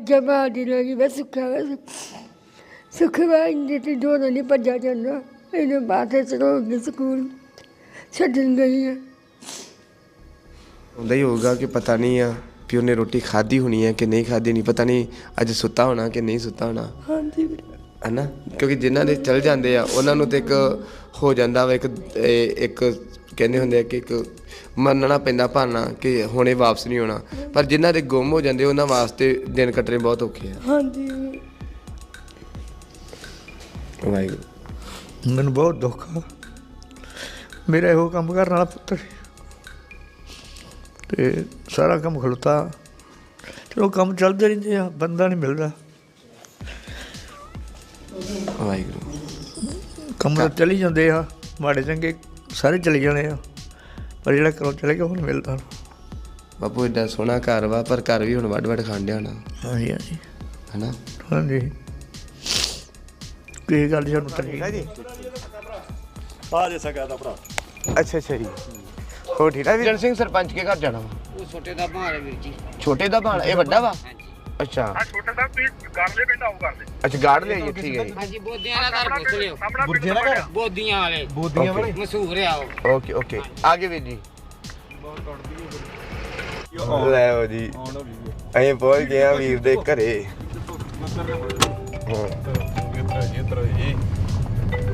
ਜਮਾ ਦੀ ਲੋਗੀ ਬਸ ਸੁੱਖਾ ਬਸ ਸੁਖਵਾ ਇੰਦੇ ਤੇ ਦੋਨੋਂ ਨਹੀਂ ਭੱਜਾ ਜਾਂਦਾ ਇਹਨੇ ਬਾਤੇ ਚਲੋ ਗਈ ਸਕੂਲ ਛੱਡਣ ਗਈ ਹੈ ਹੁੰਦਾ ਹੀ ਹੋਊਗਾ ਕਿ ਪਤਾ ਨਹੀਂ ਆ ਕਿ ਉਹਨੇ ਰੋਟੀ ਖਾਧੀ ਹੋਣੀ ਹੈ ਕਿ ਨਹੀਂ ਖਾਧੀ ਨਹੀਂ ਪਤਾ ਨਹੀਂ ਅੱਜ ਸੁੱਤਾ ਹੋਣਾ ਕਿ ਨਹੀਂ ਸੁੱਤਾ ਹੋਣਾ। ਹਾਂਜੀ। ਵੀਰੇ। ਹਨਾ? ਕਿਉਂਕਿ ਜਿਨ੍ਹਾਂ ਦੇ ਚਲ ਜਾਂਦੇ ਆ ਉਹਨਾਂ ਨੂੰ ਤੇ ਇੱਕ ਹੋ ਜਾਂਦਾ ਵਾ ਇੱਕ ਇੱਕ ਕਹਿੰਦੇ ਹੁੰਦੇ ਆ ਕਿ ਇੱਕ ਮੰਨਣਾ ਪੈਂਦਾ ਭਾਨਾ ਕਿ ਹੁਣੇ ਵਾਪਸ ਨਹੀਂ ਆਉਣਾ ਪਰ ਜਿਨ੍ਹਾਂ ਦੇ ਗੁੰਮ ਹੋ ਜਾਂਦੇ ਉਹਨਾਂ ਵਾਸਤੇ ਦਿਨ ਕੱਟਣੇ ਬਹੁਤ ਔਖੇ ਆ। ਹਾਂਜੀ। ਵਾਹਿਗੁਰੂ। ਮੈਨੂੰ ਬਹੁਤ ਦੁੱਖ ਆ। ਮੇਰਾ ਇਹੋ ਕੰਮ ਕਰਨ ਵਾਲਾ ਪੁੱਤਰ ਸੀ। ਤੇ ਸਾਰਾ ਕੰਮ ਖਲੋਤਾ। ਚਲੋ ਕੰਮ ਚੱਲਦੇ ਰਹਿੰਦੇ ਆ ਬੰਦਾ ਨਹੀਂ ਮਿਲਦਾ। ਵਾਹਿਗੁਰੂ। ਕੰਮ ਤਾਂ ਚੱਲੀ ਜਾਂਦੇ ਆ। ਮਾੜੇ ਚੰਗੇ ਸਾਰੇ ਚਲੇ ਜਾਣੇ ਆ। ਪਰ ਜਿਹੜਾ ਕਰੋ ਚਲੇ ਗਿਆ ਨਹੀਂ ਮਿਲਦਾ ਬਾਪੂ ਏਡਾ ਸੋਹਣਾ ਘਰ ਵਾ ਪਰ ਘਰ ਵੀ ਹੁਣ ਵੱਡ ਵੱਡ ਖਾਂਡਿਆ ਹੋਣਾ ਹਾਂਜੀ ਹਾਂਜੀ। ਹਨਾ? ਹਾਂਜੀ। ਕੀ ਗੱਲ ਜੀ ਸਾਨੂੰ ਤਰੀ ਜੀ ਆ ਜੇ ਸਕਾ ਦਾ ਭਰਾ। ਅੱਛਾ ਅੱਛਾ ਜੀ। ਹੋ ਠੀਕ ਹੈ ਵੀਰਨ ਸਿੰਘ ਸਰਪੰਚ ਕੇ ਘਰ ਜਾਣਾ ਵਾ? ਉਹ ਛੋਟੇ ਦਾ ਹੈ ਵੀਰ ਜੀ। ਛੋਟੇ ਦਾ ਭਾਣ ਇਹ ਵੱਡਾ ਵਾ? ਹਾਂਜੀ। ਅੱਛਾ। ਛੋਟੇ ਸਾਹਿਬ ਤੁਸੀਂ ਕਰਦੇ ਪਿੰਡ ਆਓ ਕਰਦੇ ਅੱਛਾ ਗਾੜ ਲਿਆ ਜੀ ਠੀਕ ਹੈ ਜੀ। ਹਾਂਜੀ ਬੋਦੀਆਂ ਦਾ ਘਰ ਪੁੱਛ ਲਿਓ। ਸਾਹਮਣਾ ਪਿੰਡ ਦਾ ਘਰ? ਬੋਦੀਆਂ ਵਾਲੇ। ਬੋਦੀਆਂ ਵਾਲੇ? ਮਸ਼ਹੂਰ ਆ ਉਹ। Okay okay. ਆਗੇ ਵੀਰ ਜੀ। ਲੈ ਉਹ ਜੀ। ਅਸੀਂ ਪਹੁੰਚ ਗਏ ਆ ਵੀਰ ਦੇ ਘਰੇ। ਹਾਂ।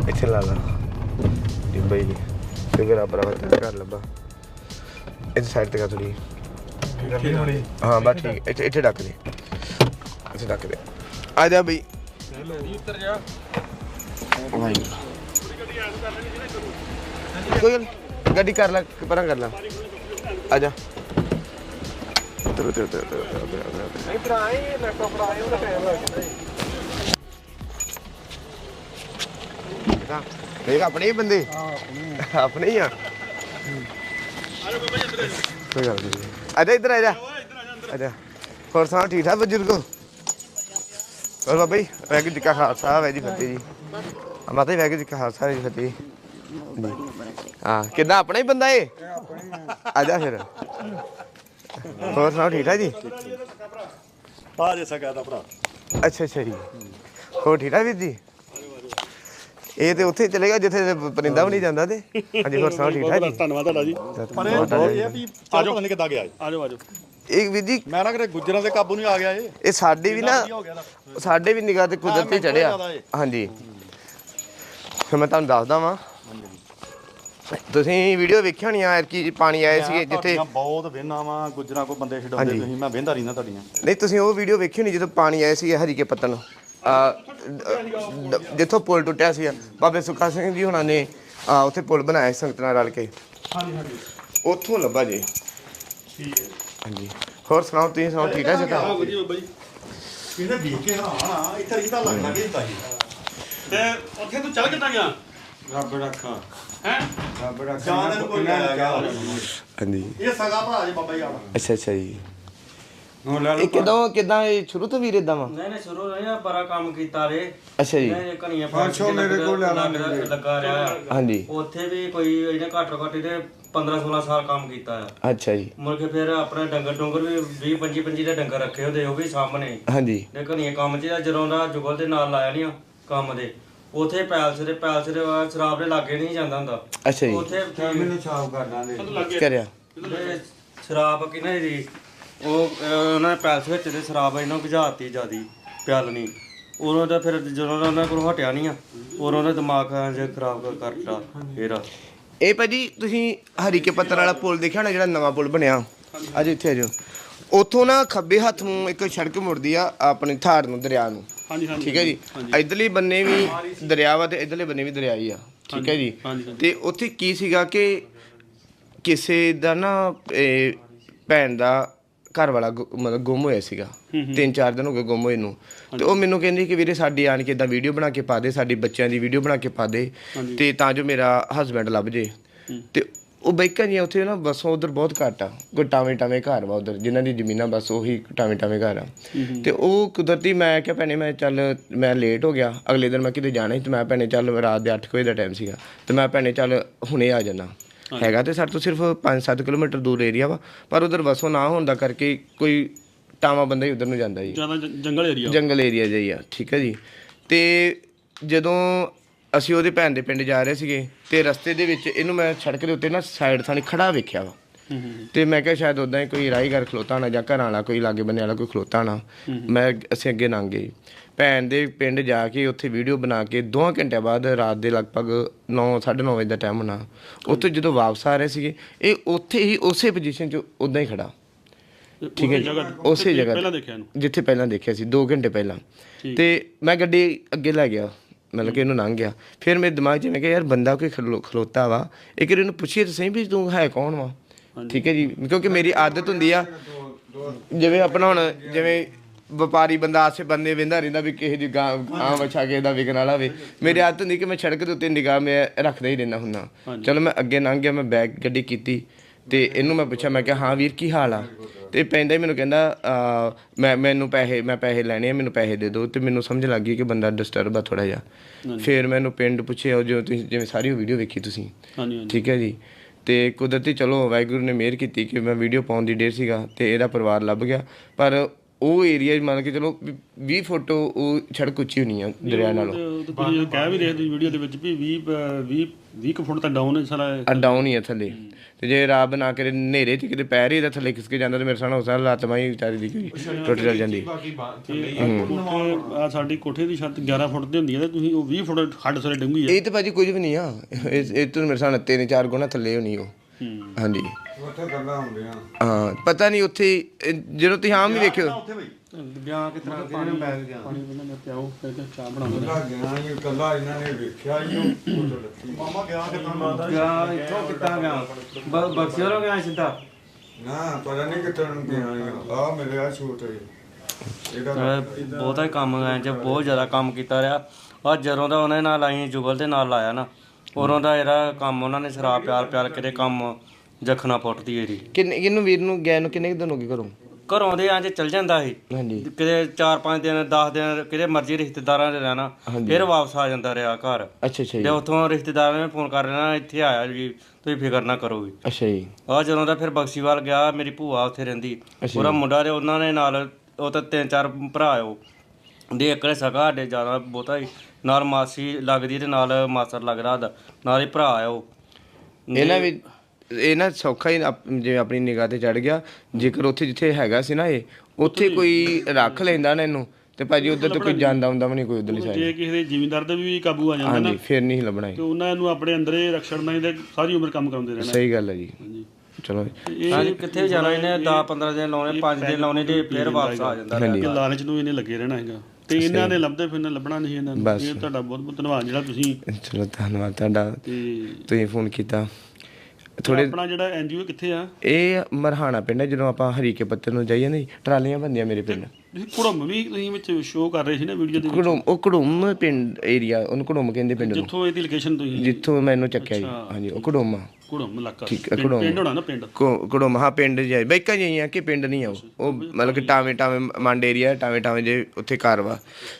ਇੱਥੇ ਲਾ ਲਾ। ਡਿੱਬਾ ਹੀ ਫਿਗਰ ਆ ਬਰਾਬਰ ਤੇਰਾ ਘਰ ਲੱਭਾ। ਇੱਥੇ ਸਾਈਡ ਤੇ ਕਰ ਥੋੜੀ ਹਾਂ ਬਸ ਠੀਕ। ਇੱਥੇ ਇੱਥੇ ਡੱਕ ਦੇ। ਇੱਥੇ ਡੱਕ ਦੇ। ਆ ਜਾ ਬਈ। ਜਾ ਕੋਈ ਗੱਲ ਨੀ। ਗੱਡੀ ਕਰ ਲੈ ਪਰਾਂ ਕਰ ਲੈ। ਆ ਜਾ। ਇਧਰ ਆਏ ਲੈਪਟਾਪ ਫੜਾਏ ਉਹਦਾ ਦੇਖਾ ਆਪਣੇ ਹੀ ਬੰਦੇ। ਆਪਣੇ ਹੀ ਆ। ਕੋਈ ਗੱਲ ਨਹੀਂ। ਆ ਜਾ ਇੱਧਰ ਆ ਜਾ। ਆ ਜਾ। ਹੋਰ ਸੁਣਾ ਠੀਕ ਠਾਕ ਬਜ਼ੁਰਗੋ? ਹੋਰ ਬਾਬਾ ਜੀ ਵੈਗੂ ਜੀ ਕਾ ਖਾਲਸਾ ਵੈ ਜੀ ਫਤਿਹ ਜੀ। ਮਾਤਾ ਜੀ ਵੈਗੂ ਜੀ ਕਾ ਖਾਲਸਾ ਜੀ ਫਤਿਹ। ਜੀ ਹਾਂ ਕਿੱਦਾਂ ਆਪਣਾ ਹੀ ਬੰਦਾ ਏ ਆ ਜਾ ਫਿਰ। ਹੋਰ ਸੁਣਾਓ ਠੀਕ ਠਾਕ ਜੀ? ਆ ਜੇ ਸਕਾ ਦਾ ਭਰਾ। ਅੱਛਾ ਅੱਛਾ ਜੀ। ਹੋਰ ਠੀਕ ਠਾਕ ਵੀਰ ਜੀ? ਇਹ ਤੇ ਉੱਥੇ ਚਲੇਗਾ ਜਿੱਥੇ ਪਰਿੰਦਾ ਵੀ ਨਹੀਂ ਜਾਂਦਾ ਤੇ। ਹਾਂਜੀ ਹੋਰ ਸੁਣਾਓ ਠੀਕ ਠਾਕ ਜੀ? ਧੰਨਵਾਦ ਤੁਹਾਡਾ ਜੀ। ਪਰ ਇਹ ਇਹ ਆ ਵੀ ਚਾਹ ਪਤਾ ਨਹੀਂ ਕਿੱਦਾਂ ਗਿਆ ਆਜੋ ਆਜੋ ਇਹ ਜੀ ਮੈਂ ਨਾ ਕਿਤੇ ਗੁੱਜਰਾਂ ਦੇ ਕਾਬੂ ਨਹੀਂ ਆ ਗਿਆ ਇਹ। ਇਹ ਸਾਡੇ ਵੀ ਨਾ ਸਾਡੇ ਵੀ ਨਿਗਾਹ ਤੇ ਕੁਦਰਤੀ ਚੜਿਆ। ਹਾਂਜੀ। ਫਿਰ ਮੈਂ ਤੁਹਾਨੂੰ ਦੱਸਦਾ ਵਾਂ। ਤੁਸੀਂ ਵੀਡੀਓ ਵੇਖਿਆ ਹੋਣੀ ਆ ਕਿ ਪਾਣੀ ਆਏ ਸੀ ਜਿੱਥੇ? ਬਹੁਤ ਵੇਨਾ ਵਾ ਗੁੱਜਰਾਂ ਕੋ ਬੰਦੇ ਛਡਾਉਂਦੇ। ਤੁਸੀਂ ਮੈਂ ਵੇਂਦਾ ਰਹਿਣਾ ਤੁਹਾਡੀਆਂ। ਨਹੀਂ ਤੁਸੀਂ ਉਹ ਵੀਡੀਓ ਵੇਖੀ ਹੋਣੀ ਜਦੋਂ ਪਾਣੀ ਆਇਆ ਸੀ ਹਰੀਕੇ ਪੱਤਨ ਜਿੱਥੋਂ ਪੁਲ ਟੁੱਟਿਆ ਸੀ ਬਾਬੇ ਸੁੱਖਾ ਸਿੰਘ ਜੀ ਹੁਣਾਂ ਨੇ ਉੱਥੇ ਪੁਲ ਬਣਾਇਆ ਸੰਗਤ ਨਾਲ ਰਲ ਕੇ। ਹਾਂਜੀ ਹਾਂਜੀ। ਉੱਥੋਂ ਲੱਭਾ ਜੇ। ਠੀਕ ਹੈ। ਹਾਂਜੀ। ਹੋਰ ਸੁਣਾਓ ਤੁਸੀਂ ਸੁਣਾਓ ਠੀਕ ਹੈ ਜੀ? ਆ ਵਧੀਆ ਬਾਬਾ ਜੀ। ਇਹਨੇ ਦੇਖ ਕੇ ਹੈਰਾਨ ਆ ਇੱਥੇ ਰਹਿੰਦਾ ਲੱਗਦਾ ਕਿ ਹੁੰਦਾ ਸੀ ਤੇ ਉੱਥੇ ਤੂੰ ਚੱਲ ਕਿੱਦਾਂ ਗਿਆ? ਰੱਬ ਰੱਖਾ। ਹੈ? ਰੱਬ ਰੱਖਾ। ਜਾਣ ਨੂੰ ਕੋਈ ਗਿਆ। ਹਾਂਜੀ। ਇਹ ਸਗਾ ਭਰਾ ਜੀ ਬਾਬਾ ਜੀ ਆਲਾ ਅੱਛਾ ਅੱਛਾ ਜੀ। ਹੁਣ ਲੈ ਇਹ ਲਓ ਕਿਦੋਂ ਕਿਦਾਂ ਇਹ ਸ਼ੁਰੂ ਤੋਂ ਵੀਰ ਇਦਾਂ ਵਾ? ਨਹੀਂ ਨਹੀਂ ਸ਼ੁਰੂ ਨਹੀਂ ਆ ਬੜਾ ਕੰਮ ਕੀਤਾ ਰੇ। ਅੱਛਾ ਜੀ। ਨਹੀਂ ਕਣੀਆਂ ਪਰਸੋਂ ਮੇਰੇ ਕੋਲ ਲੱਗਾ- ਮੇਰੇ। ਲੱਗਾ ਰਿਹਾ। ਹਾਂਜੀ। ਉੱਥੇ ਵੀ ਕੋਈ ਇਹਨੇ ਘੱਟ ਘੱਟ ਇਹਨੇ 15 16 ਸਾਲ ਕੰਮ ਕੀਤਾ ਆ। ਅੱਛਾ ਜੀ। ਮੁੜ ਕੇ ਫਿਰ ਆਪਣੇ ਡੰਗਰ ਡੁੰਗਰ ਵੀ 20 25 25 ਦੇ ਡੰਗਰ ਰੱਖੇ ਹੁੰਦੇ ਉਹ ਵੀ ਸਾਹਮਣੇ। ਹਾਂਜੀ। ਤੇ ਕਣੀਆਂ ਕੰਮ 'ਚ ਜਦੋਂ ਦਾ ਜੁਗਲ ਦੇ ਨਾਲ ਲਾਇਆ ਨਹੀਂ ਆ ਕੰਮ ਦੇ। ਉੱਥੇ ਪੈਲਸ ਦੇ ਪੈਲਸ ਦੇ ਸ਼ਰਾਬ ਦੇ ਲਾਗੇ ਨਹੀਂ ਜਾਂਦਾ ਹੁੰਦਾ। ਅੱਛਾ ਜੀ। ਉੱਥੇ ਮੈਨੂੰ ਸਾਫ਼ ਕਰ ਦਾਂਗੇ ਕਰਿਆ। ਸ਼ਰਾਬ ਕਿਨੇ ਦੀ? ਉਹ ਅਹ, ਉਹਨਾਂ ਨੇ ਪੈਲਸ ਵਿੱਚ ਤੇ ਸ਼ਰਾਬ ਇਹਨਾਂ ਨੂੰ ਜਿਆਦੀ ਪਿਆਲਣੀ ਉਦੋਂ ਦਾ ਫਿਰ ਜਦੋਂ ਦਾ ਉਹਨਾਂ ਕੋਲ ਹਟਿਆ ਨਹੀਂ ਆ ਉਦੋਂ ਦਾ ਦਿਮਾਗ ਜੇ ਖਰਾਬ ਕਰ- ਕਰਤਾ ਇਹਦਾ ਇਹ ਭਾਜੀ ਤੁਸੀਂ ਹਰੀਕੇ ਪੱਤਰ ਵਾਲਾ ਪੁਲ ਦੇਖਿਆ ਨਾ ਜਿਹੜਾ ਨਵਾਂ ਪੁਲ ਬਣਿਆ? ਅੱਜ ਇੱਥੇ ਆ ਜਾਓ ਉੱਥੋਂ ਨਾ ਖੱਬੇ ਹੱਥ ਨੂੰ ਇੱਕ ਸੜਕ ਮੁੜਦੀ ਆ ਆਪਣੇ ਥਾੜ ਨੂੰ ਦਰਿਆ ਨੂੰ। ਹਾਂਜੀ ਹਾਂਜੀ ਠੀਕ ਹੈ ਜੀ? ਇਧਰਲੇ ਬੰਨੇ ਵੀ ਦਰਿਆ ਵਾ ਤੇ ਇਧਰਲੇ ਬੰਨੇ ਵੀ ਦਰਿਆ ਹੀ ਆ। ਠੀਕ ਹੈ ਜੀ? ਹਾਂਜੀ, ਤੇ ਉੱਥੇ ਕੀ ਸੀਗਾ ਕਿ ਕਿਸੇ ਦਾ ਨਾ ਇਹ ਭੈਣ ਦਾ ਘਰ ਵਾਲਾ ਗੁ- ਮਤਲਬ ਗੁੰਮ ਹੋਇਆ ਸੀਗਾ। ਤਿੰਨ ਚਾਰ ਦਿਨ ਹੋ ਗਏ ਗੁੰਮ ਹੋਏ ਨੂੰ। ਤੇ ਉਹ ਮੈਨੂੰ ਕਹਿੰਦੀ ਕਿ ਵੀਰੇ ਸਾਡੀ ਆਣ ਕੇ ਇਦਾਂ ਵੀਡੀਓ ਬਣਾ ਕੇ ਪਾ ਦੇ ਸਾਡੇ ਬੱਚਿਆਂ ਦੀ ਵੀਡੀਓ ਬਣਾ ਕੇ ਪਾ ਦੇ। ਤੇ ਤਾਂ ਜੋ ਮੇਰਾ ਹਸਬੰਡ ਲੱਭ ਜੇ। ਤੇ ਉਹ ਬਾਈਕਾਂ ਦੀਆਂ ਉੱਥੇ ਨਾ ਬਸੋਂ ਉਧਰ ਬਹੁਤ ਘੱਟ ਆ। ਕੋਈ ਟਾਵੇਂ ਟਾਵੇਂ ਘਰ ਵਾ ਉਧਰ ਜਿਨ੍ਹਾਂ ਦੀ ਜ਼ਮੀਨਾਂ ਬਸ ਉਹੀ ਟਾਵੇਂ ਟਾਵੇਂ ਘਰ ਆ। ਤੇ ਉਹ ਕੁਦਰਤੀ ਮੈਂ ਕਿਹਾ ਭੈਣੇ ਮੈਂ ਚੱਲ ਮੈਂ ਲੇਟ ਹੋ ਗਿਆ ਅਗਲੇ ਦਿਨ ਮੈਂ ਕਿਤੇ ਜਾਣਾ ਸੀ ਤੇ ਮੈਂ ਭੈਣੇ ਚੱਲ ਰਾਤ ਦੇ 8 ਵਜੇ ਦਾ ਟਾਈਮ ਸੀਗਾ। ਤੇ ਮੈਂ ਭੈਣੇ ਚੱਲ ਹੁਣੇ ਆ ਜਾਣਾ ਹੈਗਾ ਤੇ ਸਾਡੇ ਤੋਂ ਸਿਰਫ 5-7 ਕਿਲੋਮੀਟਰ ਦੂਰ ਏਰੀਆ ਵਾ ਪਰ ਉਧਰ ਵਸੋਂ ਨਾ ਹੋਣ ਦਾ ਕਰਕੇ ਕੋਈ ਟਾਵਾ ਬੰਦਾ ਹੀ ਉਧਰ ਨੂੰ ਜਾਂਦਾ ਜੀ। ਜ਼ਿਆਦਾ ਜੰਗਲ ਏਰੀਆ ਜੰਗਲ ਏਰੀਆ ਹੀ ਆ ਠੀਕ ਹੈ ਜੀ। ਤੇ ਜਦੋਂ ਅਸੀਂ ਉਹਦੇ ਭੈਣ ਦੇ ਪਿੰਡ ਜਾ ਰਹੇ ਸੀਗੇ ਤੇ ਰਸਤੇ ਦੇ ਵਿੱਚ ਇਹਨੂੰ ਮੈਂ ਸੜਕ ਦੇ ਉੱਤੇ ਨਾ ਸਾਈਡ ਥਾਣੀ ਖੜਾ ਵੇਖਿਆ ਵਾ। ਤੇ ਮੈਂ ਕਿਹਾ ਸ਼ਾਇਦ ਉਦਾਂ ਹੀ ਕੋਈ ਰਾਹੀ ਘਰ ਖਲੋਤਾ ਨਾ ਜਾਂ ਘਰਾਂ ਵਾਲਾ ਕੋਈ ਲਾਗੇ ਬੰਨੇ ਵਾਲਾ ਕੋਈ ਖਲੋਤਾ ਨਾ ਮੈਂ ਅਸੀਂ ਅੱਗੇ ਲੰਘ ਗਏ। ਭੈਣ ਦੇ ਪਿੰਡ ਜਾ ਕੇ ਉੱਥੇ ਵੀਡੀਓ ਬਣਾ ਕੇ 2 ਘੰਟਿਆਂ ਬਾਅਦ ਰਾਤ ਦੇ ਲਗਭਗ 9 9:30 ਵਜੇ ਦਾ ਟਾਈਮ ਹੋਣਾ। ਉੱਥੇ ਜਦੋਂ ਵਾਪਸ ਆ ਰਹੇ ਸੀਗੇ ਇਹ ਉੱਥੇ ਹੀ ਉਸੇ ਪੋਜੀਸ਼ਨ 'ਚ ਉਦਾਂ ਹੀ ਖੜਾ। ਠੀਕ ਹੈ ਜੀ? ਉਸੇ ਜਗ੍ਹਾ ਪਹਿਲਾਂ। ਦੇਖਿਆ ਇਹਨੂੰ। ਜਿੱਥੇ ਪਹਿਲਾਂ ਦੇਖਿਆ ਸੀ 2 ਘੰਟੇ ਪਹਿਲਾਂ। ਤੇ ਮੈਂ ਗੱਡੀ ਅੱਗੇ ਲੈ ਗਿਆ ਮਤਲਬ ਕਿ ਇਹਨੂੰ ਲੰਘ ਗਿਆ। ਫਿਰ ਮੇਰੇ ਦਿਮਾਗ 'ਚ ਮੈਂ ਕਿਹਾ ਯਾਰ ਬੰਦਾ ਕੋਈ ਖਲੋ- ਖਲੋਤਾ ਵਾ। ਇੱਕ ਵਾਰੀ ਇਹਨੂੰ ਪੁੱਛੀਏ ਤਾਂ ਸਹੀ ਵੀ ਤੂੰ ਹੈ ਕੌਣ ਵਾ? ਠੀਕ ਹੈ ਜੀ? ਕਿਉਂਕਿ ਮੇਰੀ ਆਦਤ ਹੁੰਦੀ ਆ ਜਿਵੇਂ ਆਪਣਾ ਹੁਣ ਜਿਵੇਂ ਵਪਾਰੀ ਬੰਦਾ ਆਸੇ ਬੰਦੇ ਵੇਂਦਾ ਰਹਿੰਦਾ ਵੀ ਕਿਸੇ ਦੀ ਗਾਂ ਗਾਂ ਵਛਾ ਕੇ ਦਾ ਵਿਕਣ ਵਾਲਾ ਵੇ। ਮੇਰੀ ਆਦਤ ਹੁੰਦੀ ਕਿ ਮੈਂ ਸੜਕ ਦੇ ਉੱਤੇ ਨਿਗਾਹ ਮੈਂ ਰੱਖਦਾ ਹੀ ਰਹਿੰਦਾ ਹੁੰਨਾ ਚਲੋ ਮੈਂ ਅੱਗੇ ਲੰਘ ਗਿਆ ਮੈਂ ਬੈਕ ਗੱਡੀ ਕੀਤੀ ਤੇ ਇਹਨੂੰ ਮੈਂ ਪੁੱਛਿਆ ਮੈਂ ਕਿਹਾ ਹਾਂ ਵੀਰ ਕੀ ਹਾਲ ਆ? ਤੇ ਪੈਂਦਾ ਹੀ ਮੈਨੂੰ ਕਹਿੰਦਾ ਮੈਂ ਮੈਨੂੰ ਪੈਸੇ ਮੈਂ ਪੈਸੇ ਲੈਣੇ ਆ ਮੈਨੂੰ ਪੈਸੇ ਦੇ ਦਿਓ। ਤੇ ਮੈਨੂੰ ਸਮਝ ਲੱਗ ਗਈ ਕਿ ਬੰਦਾ ਡਿਸਟਰਬ ਆ ਥੋੜਾ ਜਿਹਾ। ਫਿਰ ਮੈਨੂੰ ਪਿੰਡ ਪੁੱਛਿਆ ਉਹ ਜੋ ਤੁਸੀਂ ਜਿਵੇਂ ਸਾਰੀ ਵੀਡੀਓ ਵੇਖੀ ਤੁਸੀਂ। ਠੀਕ ਹੈ ਜੀ। ਤੇ ਕੁਦਰਤੀ ਚਲੋ ਵਾਹਿਗੁਰੂ ਨੇ ਮਿਹਰ ਕੀਤੀ ਕਿ ਮੈਂ ਵੀਡੀਓ ਪਾਉਣ ਦੀ ਡੇਰ ਸੀਗਾ ਤੇ ਇਹਦਾ ਪਰਿਵਾਰ ਲੱਭ ਗਿਆ। ਪਰ ਉਹ ਏਰੀਆ ਮੰਨ ਕੇ ਚਲੋ 20 ਫੁੱਟ ਉਹ ਸੜਕ ਉੱਚੀ ਹੋਣੀ ਆ ਦਰਿਆ ਨਾਲੋਂ। ਉਹ ਤਾਂ ਤੁਸੀਂ ਕਹਿ ਵੀ ਰਹੇ ਤੁਸੀਂ ਵੀਡੀਓ ਦੇ ਵਿੱਚ ਵੀ 20 20 20 ਕੁ ਫੁੱਟ ਤਾਂ ਡਾਊਨ ਹੈ ਸਾਰਾ ਆ ਡਾਊਨ ਹੀ ਆ ਥੱਲੇ। ਤੇ ਜੇ ਰੱਬ ਨਾ ਕਰੇ ਹਨੇਰੇ 'ਚ ਕਿਤੇ ਪੈਰ ਹੀ ਇਹਦਾ ਥੱਲੇ ਖਿਸਕ ਜਾਂਦਾ ਤੇ ਮੇਰੇ ਸਾਹਮਣੇ ਉਸ ਲੱਤ ਮਾਈ ਵਿਚਾਰੀ ਦੀ ਕੋਈ ਟੁੱਟ ਚੱਲ ਜਾਂਦੀ। ਆ। ਸਾਡੀ ਕੋਠੇ ਦੀ ਛੱਤ 11 ਫੁੱਟ ਦੀ ਹੁੰਦੀ ਹੈ ਤੇ ਤੁਸੀਂ ਉਹ 20 ਫੁੱਟ ਹੱਡ ਸਾਰੇ ਡੰਗੀ ਹੈ। ਇਹ ਤੇ ਭਾਜੀ ਕੁਝ ਵੀ ਨਹੀਂ ਆ। ਇਹ ਤੋਂ ਮੇਰੇ ਸਾਹਮਣੇ ਤਿੰਨ ਚਾਰ ਗੁਣਾ ਥੱਲੇ ਹੋਣੀ ਉਹ। ਹਾਂਜੀ। ਉੱਥੇ ਗੱਲਾਂ ਹੁੰਦੀਆਂ। ਹਾਂ ਪਤਾ ਨਹੀਂ ਉੱਥੇ ਇਹ ਜਦੋਂ ਤੁਸੀਂ ਆਮ ਹੀ ਵੇਖਿਓ। ਉੱਥੇ ਬਈ? ਬਿਆਨ ਕਿਸ ਤਰ੍ਹਾਂ ਪਾਣੀ ਬੈਗ ਗਿਆ? ਪਾਣੀ ਉਹਨਾਂ ਨੇ ਪਿਆਓ ਫਿਰ ਕੇ ਚਾਹ ਬਣਾ ਦੋ ਕੱਲਾ ਗਿਆ ਹੀ ਕੱਲਾ ਇਹਨਾਂ ਨੇ ਵੇਖਿਆ ਹੀ ਉਹ ਫੋਟੋ ਲੱਗੀ। ਮਾਮਾ ਗਿਆ ਕਿਦਾਂ ਗਿਆ ਇੱਥੋਂ ਕਿੱਦਾਂ ਗਿਆ? ਬਕਸੀਰੋਂ ਗਿਆ ਸਿੱਧਾ? ਨਾ ਪਤਾ ਨਹੀਂ ਕਿੱਥੇ ਨੂੰ ਗਿਆ ਆ ਮੇਰੇ ਆ ਛੋਟ ਹੈ ਇਹਦਾ ਬਹੁਤਾ ਹੀ ਕੰਮ ਐ ਚ ਬਹੁਤ ਜ਼ਿਆਦਾ ਕੰਮ ਕੀਤਾ ਰਿਹਾ। ਆ ਜਦੋਂ ਦਾ ਉਹਨੇ ਨਾਲ ਆਈ ਜੁਗਲ ਦੇ ਨਾਲ ਲਾਇਆ ਨਾ। ਉਦੋਂ ਦਾ ਇਹਦਾ ਕੰਮ ਉਹਨਾਂ ਨੇ ਸ਼ਰਾਬ ਪਿਆਰ ਪਿਆਰ ਕੇ ਕੰਮ ਜਖਣਾ ਪੁੱਟਦੀ ਇਹਦੀ। ਕਿੰਨੇ ਕਿੰਨੂੰ ਵੀਰ ਨੂੰ ਗਿਆ ਨੂੰ ਕਿੰਨੇ ਕੁ ਦਿਨ ਹੋ ਗਏ ਘਰੋਂ? ਘਰੋਂ ਦੇ ਆਂ ਚ ਚਲ ਜਾਂਦਾ ਸੀ। ਹਾਂਜੀ। ਕਿਤੇ 4-5 ਦਿਨ 10 ਦਿਨ ਕਿਤੇ ਮਰਜ਼ੀ ਰਿਸ਼ਤੇਦਾਰਾਂ ਦੇ ਰਹਿਣਾ ਫਿਰ ਵਾਪਸ ਆ ਜਾਂਦਾ ਰਿਹਾ ਘਰ। ਅੱਛਾ ਅੱਛਾ ਤੇ ਜੀ ਉੱਥੋਂ ਰਿਸ਼ਤੇਦਾਰਾਂ ਨੇ ਫੋਨ ਕਰ ਲੈਣਾ ਇੱਥੇ ਆਇਆ ਜੀ ਤੁਸੀਂ ਫਿਕਰ ਨਾ ਕਰੋ ਵੀ ਅੱਛਾ ਜੀ। ਆ ਜਦੋਂ ਦਾ ਫਿਰ ਬਖਸ਼ੀਵਾਲ ਗਿਆ ਮੇਰੀ ਭੂਆ ਉੱਥੇ ਰਹਿੰਦੀ। ਉਹਦਾ ਮੁੰਡਾ ਤੇ ਉਹਨਾਂ ਨੇ ਨਾਲ ਉਹ ਤਾਂ ਤਿੰਨ ਚਾਰ ਭਰਾ ਉਹ। ਦੇ ਇਕਲੇ ਸਕਾ ਸਾਡੇ ਜ਼ਿਆਦਾ ਬਹੁਤਾ ਹੀ। ਨਾਲ ਮਾਸੀ ਲੱਗਦੀ ਤੇ ਨਾਲ ਮਾਸਰ ਲੱਗਦਾ ਉਹਦਾ ਨਾਲ ਹੀ ਭਰਾ ਆ ਉਹ। ਇਹਨਾਂ ਵੀ ਇਹ ਨਾ ਸੌਖਾ ਹੀ ਆਪ- ਜਿਵੇਂ ਆਪਣੀ ਨਿਗਾਹ ਤੇ ਚੜ ਗਿਆ ਜੇਕਰ ਉੱਥੇ ਜਿੱਥੇ ਹੈਗਾ ਸੀ ਨਾ ਇਹ ਉੱਥੇ ਕੋਈ ਰੱਖ ਲੈਂਦਾ ਨਾ ਇਹਨੂੰ ਤੇ ਭਾਜੀ ਉਧਰ ਤੇ ਕੋਈ ਜਾਂਦਾ ਹੁੰਦਾ ਵੀ ਨਹੀਂ ਕੋਈ ਉਧਰ ਨਹੀਂ ਸਾਈਡ ਜੇ ਕਿਸੇ ਦੇ ਜ਼ਿਮੀਂਦਾਰ ਦੇ ਵੀ ਕਾਬੂ ਆ ਜਾਂਦਾ ਨਾ ਹਾਂਜੀ ਫਿਰ ਨਹੀਂ ਲੱਭਣਾ ਤੇ। ਉਹਨਾਂ ਨੂੰ ਆਪਣੇ ਅੰਦਰੇ ਰਖਸ਼ਣ ਨਾਲ ਇਹਦੇ ਸਾਰੀ ਉਮਰ ਕੰਮ ਕਰਾਉਂਦੇ ਰਹਿਣਾ। ਸਹੀ ਗੱਲ ਹੈ ਜੀ। ਚਲੋ ਹਾਂਜੀ ਕਿੱਥੇ ਜਾਣਾ ਇਹਨੇ 10 15 ਦਿਨ ਲਾਉਣੇ 5 ਦਿਨ ਲਾਉਣੇ ਤੇ ਫਿਰ ਵਾਪਸ ਆ ਜਾਂਦਾ। ਕਿ ਲਾਲਚ ਨੂੰ ਇਹਨੇ ਲੱਗੇ ਰਹਿਣਾ ਹੈਗਾ। ਤੇ ਇਹਨਾਂ ਨੇ ਲੱਭਦੇ ਫਿਰਨੇ ਲੱਭਣਾ ਨਹੀਂ ਇਹਨਾਂ ਨੂੰ। ਇਹ ਤੁਹਾਡਾ ਬਹੁਤ ਬਹੁਤ ਧੰਨਵਾਦ ਜਿਹੜਾ ਤੁਸੀਂ ਚਲੋ ਧੰਨਵਾਦ ਤੁਹਾਡਾ। ਤੁਸੀਂ ਫੋਨ ਕੀਤਾ। ਥੋੜੇ ਆਪਣਾ ਜਿਹੜਾ ਐਨਜੀਓ ਕਿੱਥੇ ਆ? ਇਹ ਮਰਹਾਣਾ ਪਿੰਡ ਹੈ ਜਦੋਂ ਆਪਾਂ ਹਰੀਕੇ ਪੱਤਰ ਨੂੰ ਜਾਈਏ ਨਾ ਜੀ, ਟਰਾਲੀਆਂ ਬੰਦੀਆਂ ਮੇਰੇ ਪਿੰਡ। ਤੁਸੀਂ ਕੁੜਮ ਵੀ ਤੁਸੀਂ ਵਿੱਚ ਸ਼ੋਅ ਕਰ ਰਹੇ ਸੀ ਨਾ ਵੀਡੀਓ ਦੇ ਵਿੱਚ? ਘੜੂਮ ਉਹ ਘੜੂਮ ਪਿੰਡ ਏਰੀਆ ਉਹਨੂੰ ਘੜੂਮ ਕਹਿੰਦੇ ਪਿੰਡ ਨੂੰ। ਜਿੱਥੋਂ ਇਹਦੀ ਲੋਕੇਸ਼ਨ ਤੁਸੀਂ ਜਿੱਥੋਂ ਮੈਨੂੰ ਚੱਕਿਆ ਜੀ। ਹਾਂਜੀ ਉਹ ਘੜੂਮ ਆ। ਕੁੜਮ ਇਲਾਕਾ ਠੀਕ ਹੈ, ਪਿੰਡ-। ਪਿੰਡ ਹੋਣਾ ਨਾ ਪਿੰਡ? ਘੜੂਮ ਹਾਂ ਪਿੰਡ ਜਾਈ ਬੈਕਾਂ ਜਾਈਆਂ ਕਿ ਪਿੰਡ ਨਹੀਂ ਆ ਉਹ। ਉਹ ਮਤਲਬ ਕਿ ਟਾਵੇਂ ਟਾਵੇਂ ਮੰਡ ਏਰੀਆ ਟਾਵੇਂ ਟਾਵੇਂ ਜੇ ਉੱਥੇ ਘਰ ਵਾ।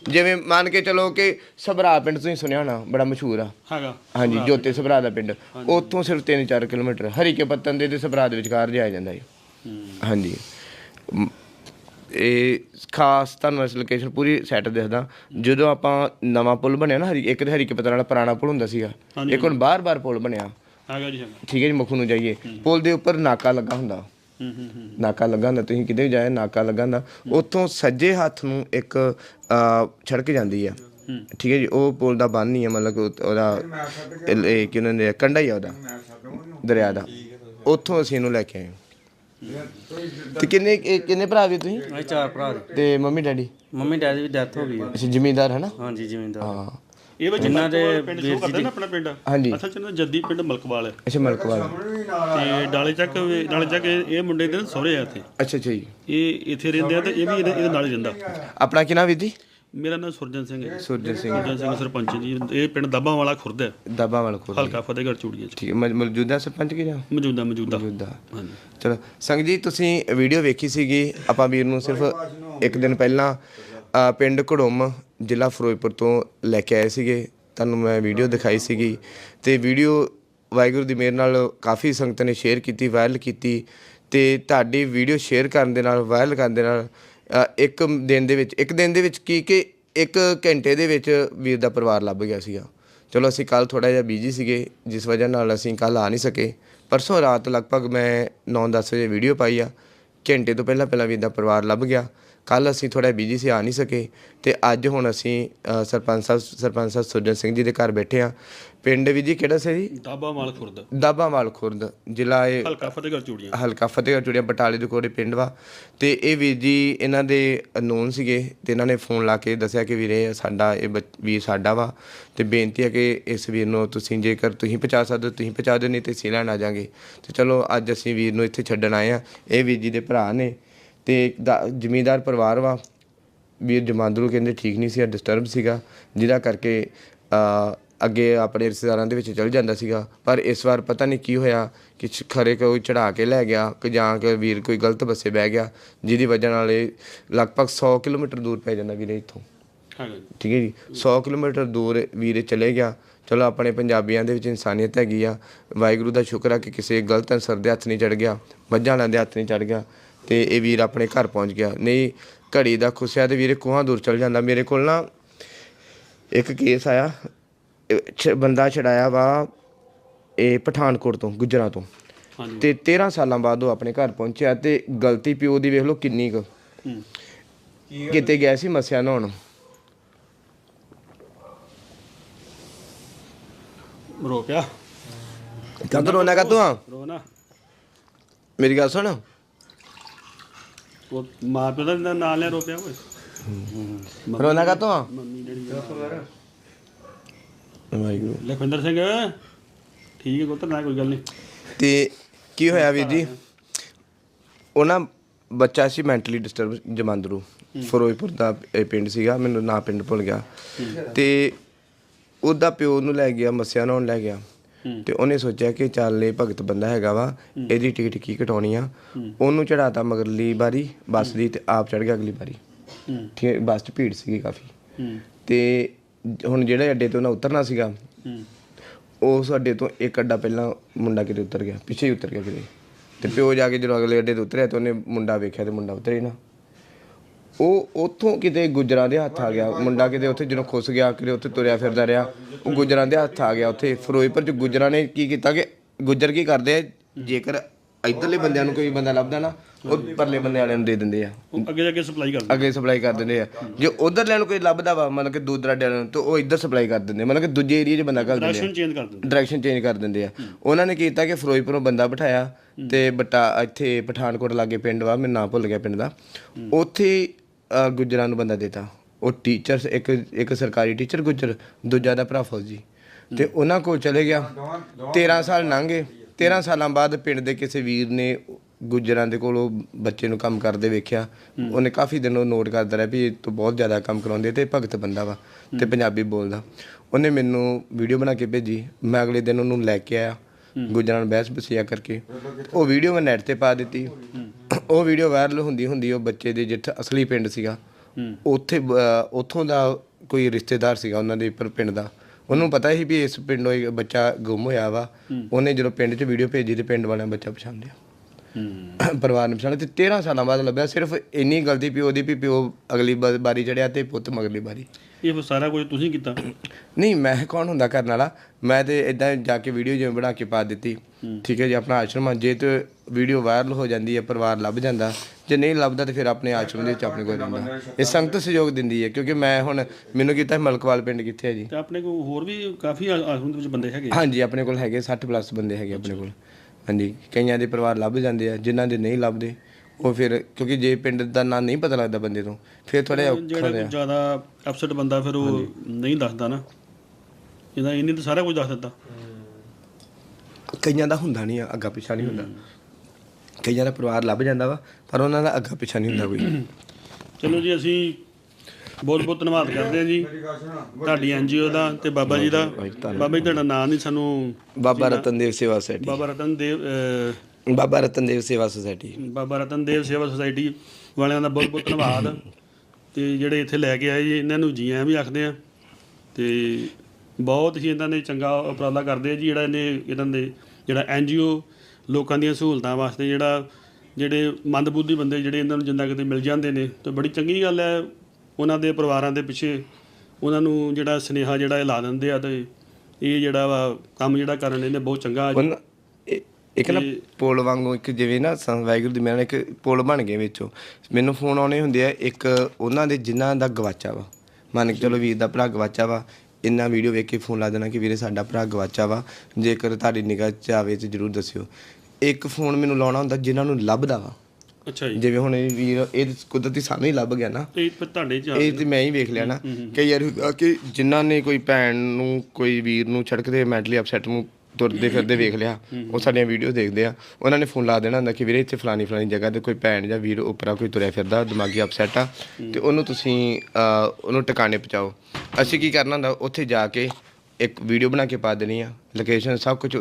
ਜਿਵੇਂ ਮੰਨ ਕੇ ਚਲੋ ਕਿ ਸਭਰਾ ਪਿੰਡ ਤੁਸੀਂ ਸੁਣਿਆ ਹੋਣਾ ਬੜਾ ਮਸ਼ਹੂਰ ਆ। ਹੈਗਾ ਹਾਂਜੀ ਜੋਤੇ ਸਭਰਾ ਦਾ ਪਿੰਡ। ਉੱਥੋਂ ਸਿਰਫ 3-4 ਕਿਲੋਮੀਟਰ। ਹਰੀਕੇ ਪੱਤਨ ਦੇ ਤੇ ਸਭਰਾ ਦੇ ਵਿਚਕਾਰ ਜਾਇਆ ਜਾਂਦਾ ਹੈ। ਹਾਂਜੀ। ਮ- ਇਹ ਖਾਸ ਤੁਹਾਨੂੰ ਇਸ ਲੋਕੇਸ਼ਨ ਪੂਰੀ ਸੈਟ ਦਿਖਦਾ ਜਦੋਂ ਆਪਾਂ ਨਵਾਂ ਪੁਲ ਬਣਿਆ ਨਾ ਹਰੀ ਇੱਕ ਤੇ ਹਰੀਕੇ ਪੱਤਨ ਵਾਲਾ ਪੁਰਾਣਾ ਪੁਲ ਹੁੰਦਾ ਸੀਗਾ। ਇੱਕ ਹੁਣ ਬਾਰ-ਬਾਰ ਪੁਲ ਬਣਿਆ। ਜੀ ਹੈਗਾ ਠੀਕ ਹੈ ਜੀ ਮਖੂ ਨੂੰ ਜਾਈਏ। ਪੁਲ ਦੇ ਉੱਪਰ ਨਾਕਾ ਲੱਗਾ ਹੁੰਦਾ। ਹੂੰ ਹੂੰ ਹੂੰ ਨਾਕਾ ਲੱਗਾ ਹੁੰਦਾ ਤੁਸੀਂ ਕਿਤੇ ਵੀ ਜਾਏ ਨਾਕਾ ਲੱਗਾ ਹੁੰਦਾ। ਉੱਥੋਂ ਸੱਜੇ ਹੱਥ ਨੂੰ ਇੱਕ ਅ, ਸੜਕ ਜਾਂਦੀ ਆ। ਠੀਕ ਹੈ ਜੀ ਉਹ ਪੁਲ ਦਾ ਬੰਨ ਨਹੀਂ ਹੈ ਮਤਲਬ ਉਹਦਾ ਇਹ ਕੀ ਉਹਨਾਂ ਦੇ ਕੰਡਾ ਹੀ ਆ ਉਹਦਾ ਦਰਿਆ ਦਾ। ਉੱਥੋਂ ਅਸੀਂ ਇਹਨੂੰ ਲੈ ਕੇ ਆਏ। ਤੇ ਕਿੰਨੇ ਕਿੰਨੇ ਭਰਾ ਵੀ ਤੁਸੀਂ? ਅਸੀਂ ਚਾਰ ਭਰਾ ਤੇ ਮੰਮੀ ਡੈਡੀ? ਮੰਮੀ ਡੈਡੀ ਦੀ ਡੈਥ ਹੋ ਗਈ ਆ। ਅੱਛਾ ਜ਼ਿਮੀਂਦਾਰ ਹੈ ਨਾ? ਹਾਂਜੀ ਜ਼ਿਮੀਂਦਾਰ। ਹਾਂ। ਇਹ ਵਿੱਚ ਜਿਨ੍ਹਾਂ ਦੇ ਪਿੰਡ ਸ਼ੋਅ ਕਰਦੇ ਨਾ ਆਪਣਾ ਪਿੰਡ? ਹਾਂਜੀ। ਅਸਲ ਚ ਇਹਨਾਂ ਦਾ ਜੱਦੀ ਪਿੰਡ ਮਲਕਵਾਲ ਹੈ। ਅੱਛਾ ਮਲਕਵਾਲ। ਤੇ ਡਾਲੇ ਚੱਕ ਡਾਲੇ ਚੱਕ ਇਹ ਮੁੰਡੇ ਦੇ ਸਹੁਰੇ ਆ ਇੱਥੇ। ਅੱਛਾ ਅੱਛਾ ਜੀ। ਇਹ ਇੱਥੇ ਰਹਿੰਦੇ ਆ ਤੇ ਇਹ ਵੀ ਇਹਦੇ ਇਹਦੇ ਨਾਲ ਹੀ ਰਹਿੰਦਾ। ਆਪਣਾ ਕੀ ਨਾਮ ਵੀਰ ਮੇਰਾ ਨਾਮ ਸੁਰਜਨ ਸਿੰਘ ਹੈ। ਸੁਰਜੀਤ ਸਿੰਘ। ਸੁਰਜਨ ਸਿੰਘ ਸਰਪੰਚ ਜੀ। ਇਹ ਪਿੰਡ ਦਾਬਾ ਵਾਲਾ ਖੁਰਦ ਹੈ। ਦਾਬਾ ਵਾਲਾ ਕੋਲ ਹਲਕਾ ਫਤਿਹਗੜ੍ਹ ਚੂੜੀਆਂ ਠੀਕ ਹੈ। ਮੌਜੂਦਾ ਸਰਪੰਚ ਕੀ ਜਾਂ? ਮੌਜੂਦਾ ਮੌਜੂਦਾ। ਮੌਜੂਦਾ। ਹਾਂਜੀ। ਚਲੋ ਸੰਗ ਜੀ ਤੁਸੀਂ ਵੀਡੀਓ ਵੇਖੀ ਸੀਗੀ। ਆਪਾਂ ਵੀਰ ਨੂੰ ਸਿਰਫ ਇੱਕ ਦਿਨ ਪਹਿਲਾਂ ਅ, ਪਿੰਡ ਘੜੋਮ ਜ਼ਿਲ੍ਹਾ ਫਿਰੋਜ਼ਪੁਰ ਤੋਂ ਲੈ ਕੇ ਆਏ ਸੀਗੇ। ਤੁਹਾਨੂੰ ਮੈਂ ਵੀਡੀਓ ਦਿਖਾਈ ਸੀਗੀ ਤੇ ਵੀਡੀਓ ਵਾਹਿਗੁਰੂ ਦੀ ਮਿਹਰ ਨਾਲ ਕਾਫੀ ਸੰਗਤ ਨੇ ਸ਼ੇਅਰ ਕੀਤੀ ਵਾਇਰਲ ਕੀਤੀ ਤੇ ਤੁਹਾਡੀ ਵੀਡੀਓ ਸ਼ੇਅਰ ਕਰਨ ਦੇ ਨਾਲ ਵਾਇਰਲ ਕਰਨ ਦੇ ਨਾਲ ਅ, ਇੱਕ ਦਿਨ ਦੇ ਵਿੱਚ ਇੱਕ ਦਿਨ ਦੇ ਵਿੱਚ ਕੀ ਕਿ ਇੱਕ ਘੰਟੇ ਦੇ ਵਿੱਚ ਵੀਰ ਦਾ ਪਰਿਵਾਰ ਲੱਭ ਗਿਆ ਸੀਗਾ। ਚਲੋ ਅਸੀਂ ਕੱਲ ਥੋੜਾ ਜਿਹਾ ਬਿਜ਼ੀ ਸੀਗੇ ਜਿਸ ਵਜ੍ਹਾ ਨਾਲ ਅਸੀਂ ਕੱਲ ਆ ਨਹੀਂ ਸਕੇ। ਪਰਸੋਂ ਰਾਤ ਲਗਭਗ ਮੈਂ 9-10 ਵਜੇ ਵੀਡੀਓ ਪਾਈ ਆ। ਘੰਟੇ ਤੋਂ ਪਹਿਲਾਂ ਪਹਿਲਾਂ ਵੀਰ ਦਾ ਪਰਿਵਾਰ ਲੱਭ ਗਿਆ। ਕੱਲ ਅਸੀਂ ਥੋੜਾ ਬਿਜ਼ੀ ਸੀ ਆ ਨਹੀਂ ਸਕੇ ਤੇ ਅੱਜ ਹੁਣ ਅਸੀਂ ਅ, ਸਰਪੰਚ ਸਾਹਿਬ ਸਰਪੰਚ ਸਾਹਿਬ ਸੁਰਜਨ ਸਿੰਘ ਜੀ ਦੇ ਘਰ ਬੈਠੇ ਆ ਪਿੰਡ ਵੀ ਜੀ ਕਿਹੜਾ ਸੀ ਜੀ? ਦਾਬਾ ਮਾਲ ਖੁਰਦ। ਦਾਬਾਵਾਲ ਖੁਰਦ ਜ਼ਿਲ੍ਹਾ ਇਹ ਹਲਕਾ ਫਤਿਹਗੜ੍ਹ ਚੂੜੀਆਂ। ਹਲਕਾ ਫਤਿਹਗੜ੍ਹ ਚੂੜੀਆਂ ਬਟਾਲੇ ਦੇ ਕੋਲੇ ਪਿੰਡ ਵਾ। ਤੇ ਇਹ ਵੀਰ ਜੀ ਇਹਨਾਂ ਦੇ ਅਨਨੋਨ ਸੀਗੇ ਤੇ ਇਹਨਾਂ ਨੇ ਫੋਨ ਲਾ ਕੇ ਦੱਸਿਆ ਕਿ ਵੀਰੇ ਸਾਡਾ ਇਹ ਬੱਚ- ਵੀਰ ਸਾਡਾ ਵਾ। ਤੇ ਬੇਨਤੀ ਹੈ ਕਿ ਇਸ ਵੀਰ ਨੂੰ ਤੁਸੀਂ ਜੇਕਰ ਤੁਸੀਂ ਪਹੁੰਚਾ ਸਕਦੇ ਹੋ ਤੁਸੀਂ ਪਹੁੰਚਾ ਦਿਓ ਨਹੀਂ ਤੇ ਅਸੀਂ ਲੈਣ ਆ ਜਾਾਂਗੇ। ਤੇ ਚਲੋ ਅੱਜ ਅਸੀਂ ਵੀਰ ਨੂੰ ਇੱਥੇ ਛੱਡਣ ਆਏ ਆ ਇਹ ਵੀਰ ਜੀ ਦੇ ਭਰਾ ਨੇ। ਤੇ ਦਾ- ਜ਼ਿਮੀਂਦਾਰ ਪਰਿਵਾਰ ਵਾ ਵੀਰ ਜਮਾਂਦਰੂ ਕਹਿੰਦੇ ਠੀਕ ਨਹੀਂ ਸੀ ਡਿਸਟਰਬ ਸੀਗਾ ਜਿਹਦਾ ਕਰਕੇ ਅੱਗੇ ਆਪਣੇ ਰਿਸ਼ਤੇਦਾਰਾਂ ਦੇ ਵਿੱਚ ਚਲ ਜਾਂਦਾ ਸੀਗਾ। ਪਰ ਇਸ ਵਾਰ ਪਤਾ ਨਹੀਂ ਕੀ ਹੋਇਆ ਕਿ ਖਰੇ ਕੋਈ ਚੜਾ ਕੇ ਲੈ ਗਿਆ ਕਿ ਜਾਂ ਕਿ ਵੀਰ ਕੋਈ ਗਲਤ ਬੱਸੇ ਬਹਿ ਗਿਆ ਜਿਹਦੀ ਵਜ੍ਹਾ ਨਾਲ ਇਹ ਲਗਭਗ 100 ਕਿਲੋਮੀਟਰ ਦੂਰ ਪੈ ਜਾਂਦਾ ਵੀਰੇ ਇੱਥੋਂ। ਠੀਕ ਹੈ ਜੀ? 100 ਕਿਲੋਮੀਟਰ ਦੂਰ ਵੀਰ ਚਲੇ ਗਿਆ। ਚਲੋ ਆਪਣੇ ਪੰਜਾਬੀਆਂ ਦੇ ਵਿੱਚ ਇਨਸਾਨੀਅਤ ਹੈਗੀ ਆ। ਵਾਹਿਗੁਰੂ ਦਾ ਸ਼ੁਕਰ ਆ ਕਿ ਕਿਸੇ ਗਲਤ ਅਨਸਰ ਦੇ ਹੱਥ ਨਹੀਂ ਚੜ ਗਿਆ ਮੱਝਾਂ ਵਾਲਿਆਂ ਦੇ ਹੱਥ ਨਹੀਂ ਚੜ ਗਿਆ। ਤੇ ਇਹ ਵੀਰ ਆਪਣੇ ਘਰ ਪਹੁੰਚ ਗਿਆ। ਨਹੀਂ ਘੜੀ ਦਾ ਖੁਸ਼ਿਆ ਤੇ ਵੀਰੇ ਕੋਹਾਂ ਦੂਰ ਚਲ ਜਾਂਦਾ। ਮੇਰੇ ਕੋਲ ਨਾ ਇੱਕ ਕੇਸ ਆਇਆ। ਬੰਦਾ ਛਡਾਇਆ ਵਾ ਇਹ ਪਠਾਨਕੋਟ ਤੋਂ ਗੁਜਰਾਂ ਤੋਂ। ਹਾਂਜੀ। ਤੇ 13 ਸਾਲਾਂ ਬਾਅਦ ਉਹ ਆਪਣੇ ਘਰ ਪਹੁੰਚਿਆ ਤੇ ਗਲਤੀ ਪਿਓ ਦੀ ਵੇਖ ਲਓ ਕਿੰਨੀ ਕੁ। ਹੂੰ। ਕਿਤੇ ਗਿਆ ਸੀ ਮਸਿਆ ਨਹਾਉਣ? ਰੋ ਪਿਆ ਕਦੋਂ ਰੋਣਾ ਕਦੋਂ ਆ? ਰੋ ਨਾ ਮੇਰੀ ਗੱਲ ਸੁਣ। ਉਹ ਮਾਂ ਪਿਓ ਦਾ ਨਾਂ ਓਏ ਰੋਣਾ ਮੰਮੀ ਡੈਡੀ ਵਾਹਿਗੁਰੂ। ਲਖਵਿੰਦਰ ਸਿੰਘ। ਠੀਕ ਹੈ ਪੁੱਤਰ ਨਾ ਕੋਈ ਗੱਲ ਨਹੀਂ ਤੇ ਕੀ ਹੋਇਆ ਵੀਰ ਜੀ? ਉਹ ਨਾ ਬੱਚਾ ਸੀ ਮੈਂਟਲੀ ਡਿਸਟਰਬ ਜਮਾਂਦਰੂ। ਫਿਰੋਜ਼ਪੁਰ ਦਾ ਇਹ ਪਿੰਡ ਸੀਗਾ ਮੈਨੂੰ ਨਾਂ ਪਿੰਡ ਭੁੱਲ ਗਿਆ। ਤੇ ਉਹਦਾ ਪਿਓ ਨੂੰ ਲੈ ਗਿਆ ਮੱਸਿਆ ਨਹਾਉਣ ਲੈ ਗਿਆ। ਤੇ ਉਹਨੇ ਸੋਚਿਆ ਕਿ ਚੱਲ ਇਹ ਭਗਤ ਬੰਦਾ ਹੈਗਾ ਵਾ, ਇਹਦੀ ਟਿਕਟ ਕੀ ਕਟਾਉਣੀ ਆ? ਉਹਨੂੰ ਚੜਾਤਾ ਮਗਰਲੀ ਬਾਰੀ ਬੱਸ ਦੀ ਤੇ ਆਪ ਚੜ ਗਿਆ ਅਗਲੀ ਬਾਰੀ ਠੀਕ ਹੈ, ਬੱਸ 'ਚ ਭੀੜ ਸੀਗੀ ਕਾਫੀ। ਤੇ ਹੁਣ ਜਿਹੜੇ ਅੱਡੇ ਤੋਂ ਉਹਨਾਂ ਉਤਰਨਾ ਸੀਗਾ ਹੂੰ ਉਸ ਅੱਡੇ ਤੋਂ ਇੱਕ ਅੱਡਾ ਪਹਿਲਾਂ ਮੁੰਡਾ ਕਿਤੇ ਉਤਰ ਗਿਆ, ਪਿੱਛੇ ਹੀ ਉਤਰ ਗਿਆ ਕਿਤੇ। ਤੇ ਪਿਓ ਜਾ ਕੇ ਜਦੋਂ ਅਗਲੇ ਅੱਡੇ ਤੇ ਉਤਰਿਆ ਤੇ ਉਹਨੇ ਮੁੰਡਾ ਵੇਖਿਆ ਤੇ ਮੁੰਡਾ ਉਤਰੇ ਨਾ। ਉਹ ਉੱਥੋਂ ਕਿਤੇ ਗੁਜਰਾਂ ਦੇ ਹੱਥ ਆ ਗਿਆ। ਮੁੰਡਾ ਕਿਤੇ ਉੱਥੇ ਜਦੋਂ ਖੁੱਸ ਗਿਆ ਕਿਤੇ ਉੱਥੇ ਤੁਰਿਆ ਫਿਰਦਾ ਰਿਹਾ। ਉਹ ਗੁਜਰਾਂ ਦੇ ਹੱਥ ਆ ਗਿਆ ਉੱਥੇ। ਫਿਰੋਜ਼ਪੁਰ ਚ ਗੁਜਰਾਂ ਨੇ ਕੀ ਕੀਤਾ ਕਿ ਗੁਜਰ ਕੀ ਕਰਦੇ ਆ? ਜੇਕਰ ਇਧਰਲੇ ਬੰਦਿਆਂ ਨੂੰ ਕੋਈ ਬੰਦਾ ਲੱਭਦਾ ਨਾ ਉਹ ਪਰਲੇ ਬੰਦੇ ਵਾਲਿਆਂ ਨੂੰ ਦੇ ਦਿੰਦੇ ਆ। ਉਹ ਅੱਗੇ ਕੇ ਸਪਲਾਈ ਕਰਦੇ ਅੱਗੇ ਸਪਲਾਈ ਕਰ ਦਿੰਦੇ ਆ। ਜੇ ਉਧਰ ਲੈਣ ਕੋਈ ਲੱਭਦਾ ਵਾ ਮਤਲਬ ਕਿ ਦੂਰ ਦਰਾਡੇ ਵਾਲਿਆਂ ਨੂੰ ਤਾਂ ਉਹ ਇੱਧਰ ਸਪਲਾਈ ਕਰ ਦਿੰਦੇ। ਮਤਲਬ ਕਿ ਦੂਜੇ ਏਰੀਆ 'ਚ ਬੰਦਾ ਘੱਲ ਦਿੰਦੇ ਡਾਇਰੈਕਸ਼ਨ ਚੇਂਜ ਕਰ ਦਿੰਦੇ ਡਾਇਰੈਕਸ਼ਨ ਚੇਂਜ ਕਰ ਦਿੰਦੇ ਆ। ਉਹਨਾਂ ਨੇ ਕੀਤਾ ਕਿ ਫਿਰੋਜ਼ਪੁਰੋਂ ਬੰਦਾ ਬਿਠਾਇਆ ਤੇ ਬਟਾ ਇੱਥੇ ਪਠਾਨਕੋਟ ਲਾਗੇ ਪਿੰਡ ਵਾ ਮੈਨੂੰ ਨਾਂ ਭੁੱਲ ਗਿਆ ਪਿੰਡ ਦਾ। ਉੱਥੇ ਗੁੱਜਰਾਂ ਨੂੰ ਬੰਦਾ ਦਿੱਤਾ। ਉਹ ਟੀਚਰ ਇੱਕ ਇੱਕ ਸਰਕਾਰੀ ਟੀਚਰ ਗੁੱਜਰ ਦੂਜਾ ਦਾ ਭਰਾ ਫੌਜੀ। ਤੇ ਉਹਨਾਂ ਕੋਲ ਚਲੇ ਗਿਆ। 13 ਸਾਲ ਲੰਘੇ। 13 ਸਾਲਾਂ ਬਾਅਦ ਪਿੰਡ ਦੇ ਕਿਸੇ ਵੀਰ ਨੇ ਗੁੱਜਰਾਂ ਦੇ ਕੋਲੋਂ ਬੱਚੇ ਨੂੰ ਕੰਮ ਕਰਦੇ ਵੇਖਿਆ। ਉਹਨੇ ਕਾਫੀ ਦਿਨ ਉਹ ਨੋਟ ਕਰਦਾ ਰਿਹਾ ਵੀ ਇਹ ਤੋਂ ਬਹੁਤ ਜ਼ਿਆਦਾ ਕੰਮ ਕਰਾਉਂਦੇ ਤੇ ਭਗਤ ਬੰਦਾ ਵਾ ਤੇ ਪੰਜਾਬੀ ਬੋਲਦਾ। ਉਹਨੇ ਮੈਨੂੰ ਵੀਡੀਓ ਬਣਾ ਕੇ ਭੇਜੀ। ਮੈਂ ਅਗਲੇ ਦਿਨ ਉਹਨੂੰ ਲੈ ਕੇ ਆਇਆ। ਗੁੱਜਰਾਂ ਨਾਲ ਬਹਿਸ ਬਸਿਆ ਕਰਕੇ। ਉਹ ਵੀਡੀਓ ਮੈਂ ਨੈਟ ਤੇ ਪਾ ਦਿੱਤੀ। ਉਹ ਵੀਡੀਓ ਵਾਇਰਲ ਹੁੰਦੀ ਹੁੰਦੀ ਉਹ ਬੱਚੇ ਦੇ ਜਿੱਥੇ ਅਸਲੀ ਪਿੰਡ ਸੀਗਾ ਉੱਥੇ ਉੱਥੋਂ ਦਾ ਕੋਈ ਰਿਸ਼ਤੇਦਾਰ ਸੀਗਾ ਉਹਨਾਂ ਦੇ ਪਰ ਪਿੰਡ ਦਾ। ਉਹਨੂੰ ਪਤਾ ਸੀ ਵੀ ਇਸ ਪਿੰਡੋਂ ਇੱਕ ਬੱਚਾ ਗੁੰਮ ਹੋਇਆ ਵਾ। ਉਹਨੇ ਜਦੋਂ ਪਿੰਡ 'ਚ ਵੀਡੀਓ ਭੇਜੀ ਤੇ ਪਿੰਡ ਵਾਲਿਆਂ ਬੱਚਾ ਪਛਾਣ ਲਿਆ। ਪਰਿਵਾਰ ਨੇ ਪਛਾਣਿਆ ਤੇ 13 ਸਾਲਾਂ ਬਾਅਦ ਲੱਭਿਆ ਸਿਰਫ ਇੰਨੀ ਗਲਤੀ ਪਿਓ ਦੀ ਵੀ ਪਿਓ ਅਗਲੀ ਬ- ਬਾਰੀ ਚੜਿਆ ਤੇ ਪੁੱਤ ਮਗਲੀ ਬਾਰੀ ਇਹ ਫਿਰ ਸਾਰਾ ਕੁਝ ਤੁਸੀਂ ਕੀਤਾ? ਨਹੀਂ ਮੈਂ ਕੌਣ ਹੁੰਦਾ ਕਰਨ ਵਾਲਾ? ਮੈਂ ਤੇ ਇਦਾਂ ਜਾ ਕੇ ਵੀਡੀਓ ਜਿਵੇਂ ਬਣਾ ਕੇ ਪਾ ਦਿੱਤੀ। ਠੀਕ ਹੈ ਜੀ ਆਪਣਾ ਆਸ਼ਰਮ ਆ, ਜੇ ਤੇ ਵੀਡੀਓ ਵਾਇਰਲ ਹੋ ਜਾਂਦੀ ਹੈ ਪਰਿਵਾਰ ਲੱਭ ਜਾਂਦਾ। ਜੇ ਨਹੀਂ ਲੱਭਦਾ ਤੇ ਫਿਰ ਆਪਣੇ ਆਸ਼ਰਮ ਦੇ ਵਿੱਚ ਆਪਣੇ ਕੋਲ ਰਹਿੰਦਾ। ਇਹ ਸੰਗਤ ਸਹਿਯੋਗ ਦਿੰਦੀ ਹੈ ਕਿਉਂਕਿ ਮੈਂ ਹੁਣ ਮੈਨੂੰ ਕੀਤਾ ਮਲਕਵਾਲ ਪਿੰਡ ਕਿੱਥੇ ਹੈ ਜੀ। ਤੇ ਆਪਣੇ ਕੋਲ ਹੋਰ ਵੀ ਕਾਫੀ ਆ- ਆਸ਼ਰਮ ਦੇ ਵਿੱਚ ਬੰਦੇ ਹੈਗੇ ਹਾਂਜੀ ਆਪਣੇ ਕੋਲ ਹੈਗੇ 60 ਪਲੱਸ ਬੰਦੇ ਹੈਗੇ ਆਪਣੇ ਕੋਲ। ਹਾਂਜੀ ਕਈਆਂ ਦੇ ਪਰਿਵਾਰ ਲੱਭ ਜਾਂਦੇ ਆ ਜਿਨ੍ਹਾਂ ਦੇ ਨਹੀਂ ਲੱਭਦੇ ਉਹ ਫਿਰ ਕਿਉਂਕਿ ਜੇ ਪਿੰਡ ਦਾ ਨਾਂ ਨਹੀਂ ਪਤਾ ਲੱਗਦਾ ਬੰਦੇ ਤੋਂ ਫਿਰ ਥੋੜਾ ਔਖਾ ਜਿਹੜਾ ਜ਼ਿਆਦਾ ਅਪਸੈਟ ਬੰਦਾ ਫਿਰ ਉਹ ਨਹੀਂ ਦੱਸਦਾ ਨਾ। ਇਹਦਾ ਇਹਨੇ ਤਾਂ ਸਾਰਾ ਕੁਝ ਦੱਸ ਦਿੱਤਾ। ਕਈਆਂ ਦਾ ਹੁੰਦਾ ਨਹੀਂ ਆ, ਅੱਗਾ ਪਿੱਛਾ ਨਹੀਂ ਹੁੰਦਾ। ਕਈਆਂ ਦਾ ਪਰਿਵਾਰ ਲੱਭ ਜਾਂਦਾ ਵਾ ਪਰ ਉਹਨਾਂ ਦਾ ਅੱਗਾ ਪਿੱਛਾ ਨਹੀਂ ਹੁੰਦਾ ਕੋਈ। ਚਲੋ ਜੀ ਅਸੀਂ ਬਹੁਤ ਬਹੁਤ ਧੰਨਵਾਦ ਕਰਦੇ ਹਾਂ ਜੀ। ਤੁਹਾਡੀ ਐਨਜੀਓ ਦਾ ਤੇ ਬਾਬਾ ਜੀ ਦਾ। ਬਾਬਾ ਜੀ ਤੁਹਾਡਾ ਨਾਮ ਨਹੀਂ ਸਾਨੂੰ ਬਾਬਾ ਰਤਨਦੇਵ ਸੇਵਾ ਸੋਸਾਇਟੀ ਬਾਬਾ ਰਤਨ ਦੇਵ ਬਾਬਾ ਰਤਨਦੇਵ ਸੇਵਾ ਸੁਸਾਇਟੀ ਬਾਬਾ ਰਤਨ ਦੇਵ ਸੇਵਾ ਸੁਸਾਇਟੀ ਵਾਲਿਆਂ ਦਾ ਬਹੁਤ ਬਹੁਤ ਧੰਨਵਾਦ। ਤੇ ਜਿਹੜੇ ਇੱਥੇ ਲੈ ਕੇ ਆਏ ਜੀ ਇਹਨਾਂ ਨੂੰ ਜੀ ਆਇਆਂ ਵੀ ਆਖਦੇ ਆ ਤੇ ਬਹੁਤ ਹੀ ਇਹਨਾਂ ਨੇ ਚੰਗਾ ਉਪਰਾਲਾ ਕਰਦੇ ਆ ਜੀ ਜਿਹੜਾ ਇਹਨੇ ਇਹਨਾਂ ਦੇ ਜਿਹੜਾ ਐਨਜੀਓ ਲੋਕਾਂ ਦੀਆਂ ਸਹੂਲਤਾਂ ਵਾਸਤੇ ਜਿਹੜਾ ਜਿਹੜੇ ਮੰਦਬੁੱਧੀ ਬੰਦੇ ਜਿਹੜੇ ਇਹਨਾਂ ਨੂੰ ਜਿੰਦਾ ਕਿਤੇ ਮਿਲ ਜਾਂਦੇ ਨੇ ਤੇ ਬੜੀ ਚੰਗੀ ਗੱਲ ਹੈ। ਉਹਨਾਂ ਦੇ ਪਰਿਵਾਰਾਂ ਦੇ ਪਿੱਛੇ ਉਹਨਾਂ ਨੂੰ ਜਿਹੜਾ ਸਨੇਹਾ ਜਿਹੜਾ ਇਹ ਲਾ ਦਿੰਦੇ ਆ ਤੇ ਇਹ ਜਿਹੜਾ ਵਾ ਕੰਮ ਜਿਹੜਾ ਕਰਨ ਇਹਨੇ ਬਹੁਤ ਚੰਗਾ। ਉਹਨਾਂ ਇਹ- ਇੱਕ ਨਾ ਪੁਲ ਵਾਂਗੂ ਇੱਕ ਜਿਵੇਂ ਨਾ ਸੰ- ਵਾਹਿਗੁਰੂ ਦੀ ਮਿਹਰ ਨਾਲ ਇੱਕ ਪੁਲ ਬਣ ਗਏ ਵਿੱਚੋਂ। ਮੈਨੂੰ ਫੋਨ ਆਉਣੇ ਹੁੰਦੇ ਆ ਇੱਕ ਉਹਨਾਂ ਦੇ ਜਿਨ੍ਹਾਂ ਦਾ ਗਵਾਚਾ ਵਾ। ਮੰਨ ਕੇ ਚਲੋ ਵੀਰ ਦਾ ਭਰਾ ਗਵਾਚਾ ਵਾ ਇੰਨਾ ਵੀਡੀਓ ਵੇਖ ਕੇ ਫੋਨ ਲਾ ਦੇਣਾ ਕਿ ਵੀਰੇ ਸਾਡਾ ਭਰਾ ਗਵਾਚਾ ਵਾ। ਜੇਕਰ ਤੁਹਾਡੀ ਨਿਗਾਹ ਚ ਆਵੇ ਤੇ ਜਰੂਰ ਦੱਸਿਓ। ਇੱਕ ਫੋਨ ਮੈਨੂੰ ਲਾਉਣਾ ਹੁੰਦਾ ਜਿਨ੍ਹਾਂ ਨੂੰ ਲੱਭਦਾ ਵਾ। ਅੱਛਾ ਜੀ। ਜਿਵੇਂ ਹੁਣ ਇਹ ਵੀਰ ਇਹ ਕੁਦਰਤੀ ਸਾਨੂੰ ਹੀ ਲੱਭ ਗਿਆ ਨਾ। ਤੇ ਫਿਰ ਤੁਹਾਡੇ ਚ ਆ ਇਹ ਤੇ ਮੈਂ ਹੀ ਵੇਖ ਲਿਆ ਨਾ ਕਿ ਯਾਰ ਹੁੰਦਾ ਕਿ ਜਿਨ੍ਹਾਂ ਨੇ ਕੋਈ ਭੈਣ ਨੂੰ ਕੋਈ ਵੀਰ ਨੂੰ ਸੜਕ ਤੇ ਮੈਂਟਲੀ ਅਪਸੈਟ ਨੂੰ ਤੁਰਦੇ ਫਿਰਦੇ ਵੇਖ ਲਿਆ ਉਹ ਸਾਡੀਆਂ ਵੀਡੀਓ ਦੇਖਦੇ ਆ। ਉਹਨਾਂ ਨੇ ਫੋਨ ਲਾ ਦੇਣਾ ਹੁੰਦਾ ਕਿ ਵੀਰੇ ਇੱਥੇ ਫਲਾਨੀ ਫਲਾਨੀ ਜਗ੍ਹਾ ਤੇ ਕੋਈ ਭੈਣ ਜਾਂ ਵੀਰ ਉਪਰਾ ਕੋਈ ਤੁਰਿਆ ਫਿਰਦਾ ਦਿਮਾਗੀ ਅਪਸੈਟ ਆ। ਤੇ ਉਹਨੂੰ ਤੁਸੀਂ ਉਹਨੂੰ ਟਿਕਾਣੇ ਪਹੁੰਚਾਓ। ਅਸੀਂ ਕੀ ਕਰਨਾ ਹੁੰਦਾ ਉੱਥੇ ਜਾ ਕੇ ਇੱਕ ਵੀਡੀਓ ਬਣਾ ਕੇ ਪਾ ਦੇਣੀ ਆ ਲੋਕੇਸ਼ਨ ਸਭ ਕੁਝ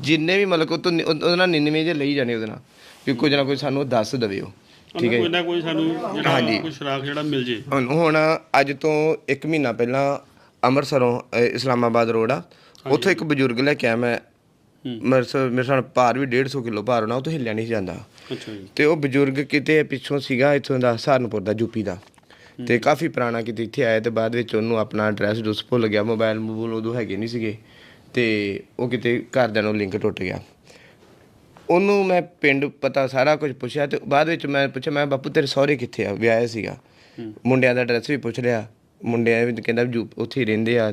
ਜਿੰਨੇ ਵੀ ਮਤਲਬ ਉਹ ਤੋਂ ਨਿ- ਉਹ- ਉਹਦੇ ਨਾਲ 99 ਜੇ ਲਈ ਜਾਣੇ ਉਹਦੇ ਨਾਲ। ਵੀ ਕੁਝ ਨਾ ਕੁਝ ਸਾਨੂੰ ਦੱਸ ਦਵੇ ਉਹ। ਠੀਕ ਹੈ ਕੋਈ। ਨਾ ਕੋਈ ਸਾਨੂੰ ਜਿਹੜਾ। ਕੋਈ ਸੁਰਾਖ ਜਿਹੜਾ ਮਿਲ ਜੇ। ਹੁਣ ਹੁਣ ਅੱਜ ਤੋਂ 1 ਮਹੀਨਾ ਪਹਿਲਾਂ ਅੰਮ੍ਰਿਤਸਰੋਂ ਅ, ਇਸਲਾਮਾਬਾਦ ਰੋਡ ਆ। ਉੱਥੇ ਇੱਕ ਬਜ਼ੁਰਗ ਲੈ ਕੇ ਆਇਆ ਮੈਂ। ਮੇਰੇ ਸ- ਮੇਰੇ ਸਾਲ ਭਾਰ ਵੀ 150 ਕਿਲੋ ਭਾਰ ਹੋਣਾ ਉਹ ਤੋਂ ਹਿੱਲਿਆ ਨਹੀਂ ਸੀ ਜਾਂਦਾ। ਅੱਛਾ ਜੀ। ਤੇ ਉਹ ਬਜ਼ੁਰਗ ਕਿਤੇ ਪਿੱਛੋਂ ਸੀਗਾ ਇੱਥੋਂ ਦਾ ਸਹਾਰਨਪੁਰ ਦਾ ਯੂਪੀ ਦਾ। ਤੇ ਕਾਫੀ ਪੁਰਾਣਾ ਕਿਤੇ ਇੱਥੇ ਆਇਆ ਤੇ ਬਾਅਦ ਵਿੱਚ ਉਹਨੂੰ ਆਪਣਾ ਐਡਰੈਸ ਡੁੱਸ ਭੁੱਲ ਗਿਆ ਮੋਬਾਈਲ ਮੋਬਾਈਲ ਉਦੋਂ ਹੈਗੇ ਨਹੀਂ ਸੀਗੇ। ਤੇ ਉਹ ਕਿਤੇ ਘਰਦਿਆਂ ਨੂੰ ਲਿੰਕ ਟੁੱਟ ਗਿਆ। ਉਹਨੂੰ ਮੈਂ ਪਿੰਡ ਪਤਾ ਸਾਰਾ ਕੁਝ ਪੁੱਛਿਆ ਤੇ ਬਾਅਦ ਵਿੱਚ ਮੈਂ ਪੁੱਛਿਆ ਮੈਂ ਬਾਪੂ ਤੇਰੇ ਸਹੁਰੇ ਕਿੱਥੇ ਆ? ਵਿਆਹਿਆ ਸੀਗਾ। ਮੁੰਡਿਆਂ ਦਾ ਐਡਰੈਸ ਵੀ ਪੁੱਛ ਲਿਆ। ਮੁੰਡਿਆਂ ਵੀ ਕਹਿੰਦਾ ਯੂ- ਉੱਥੇ ਹੀ ਰਹਿੰਦੇ ਆ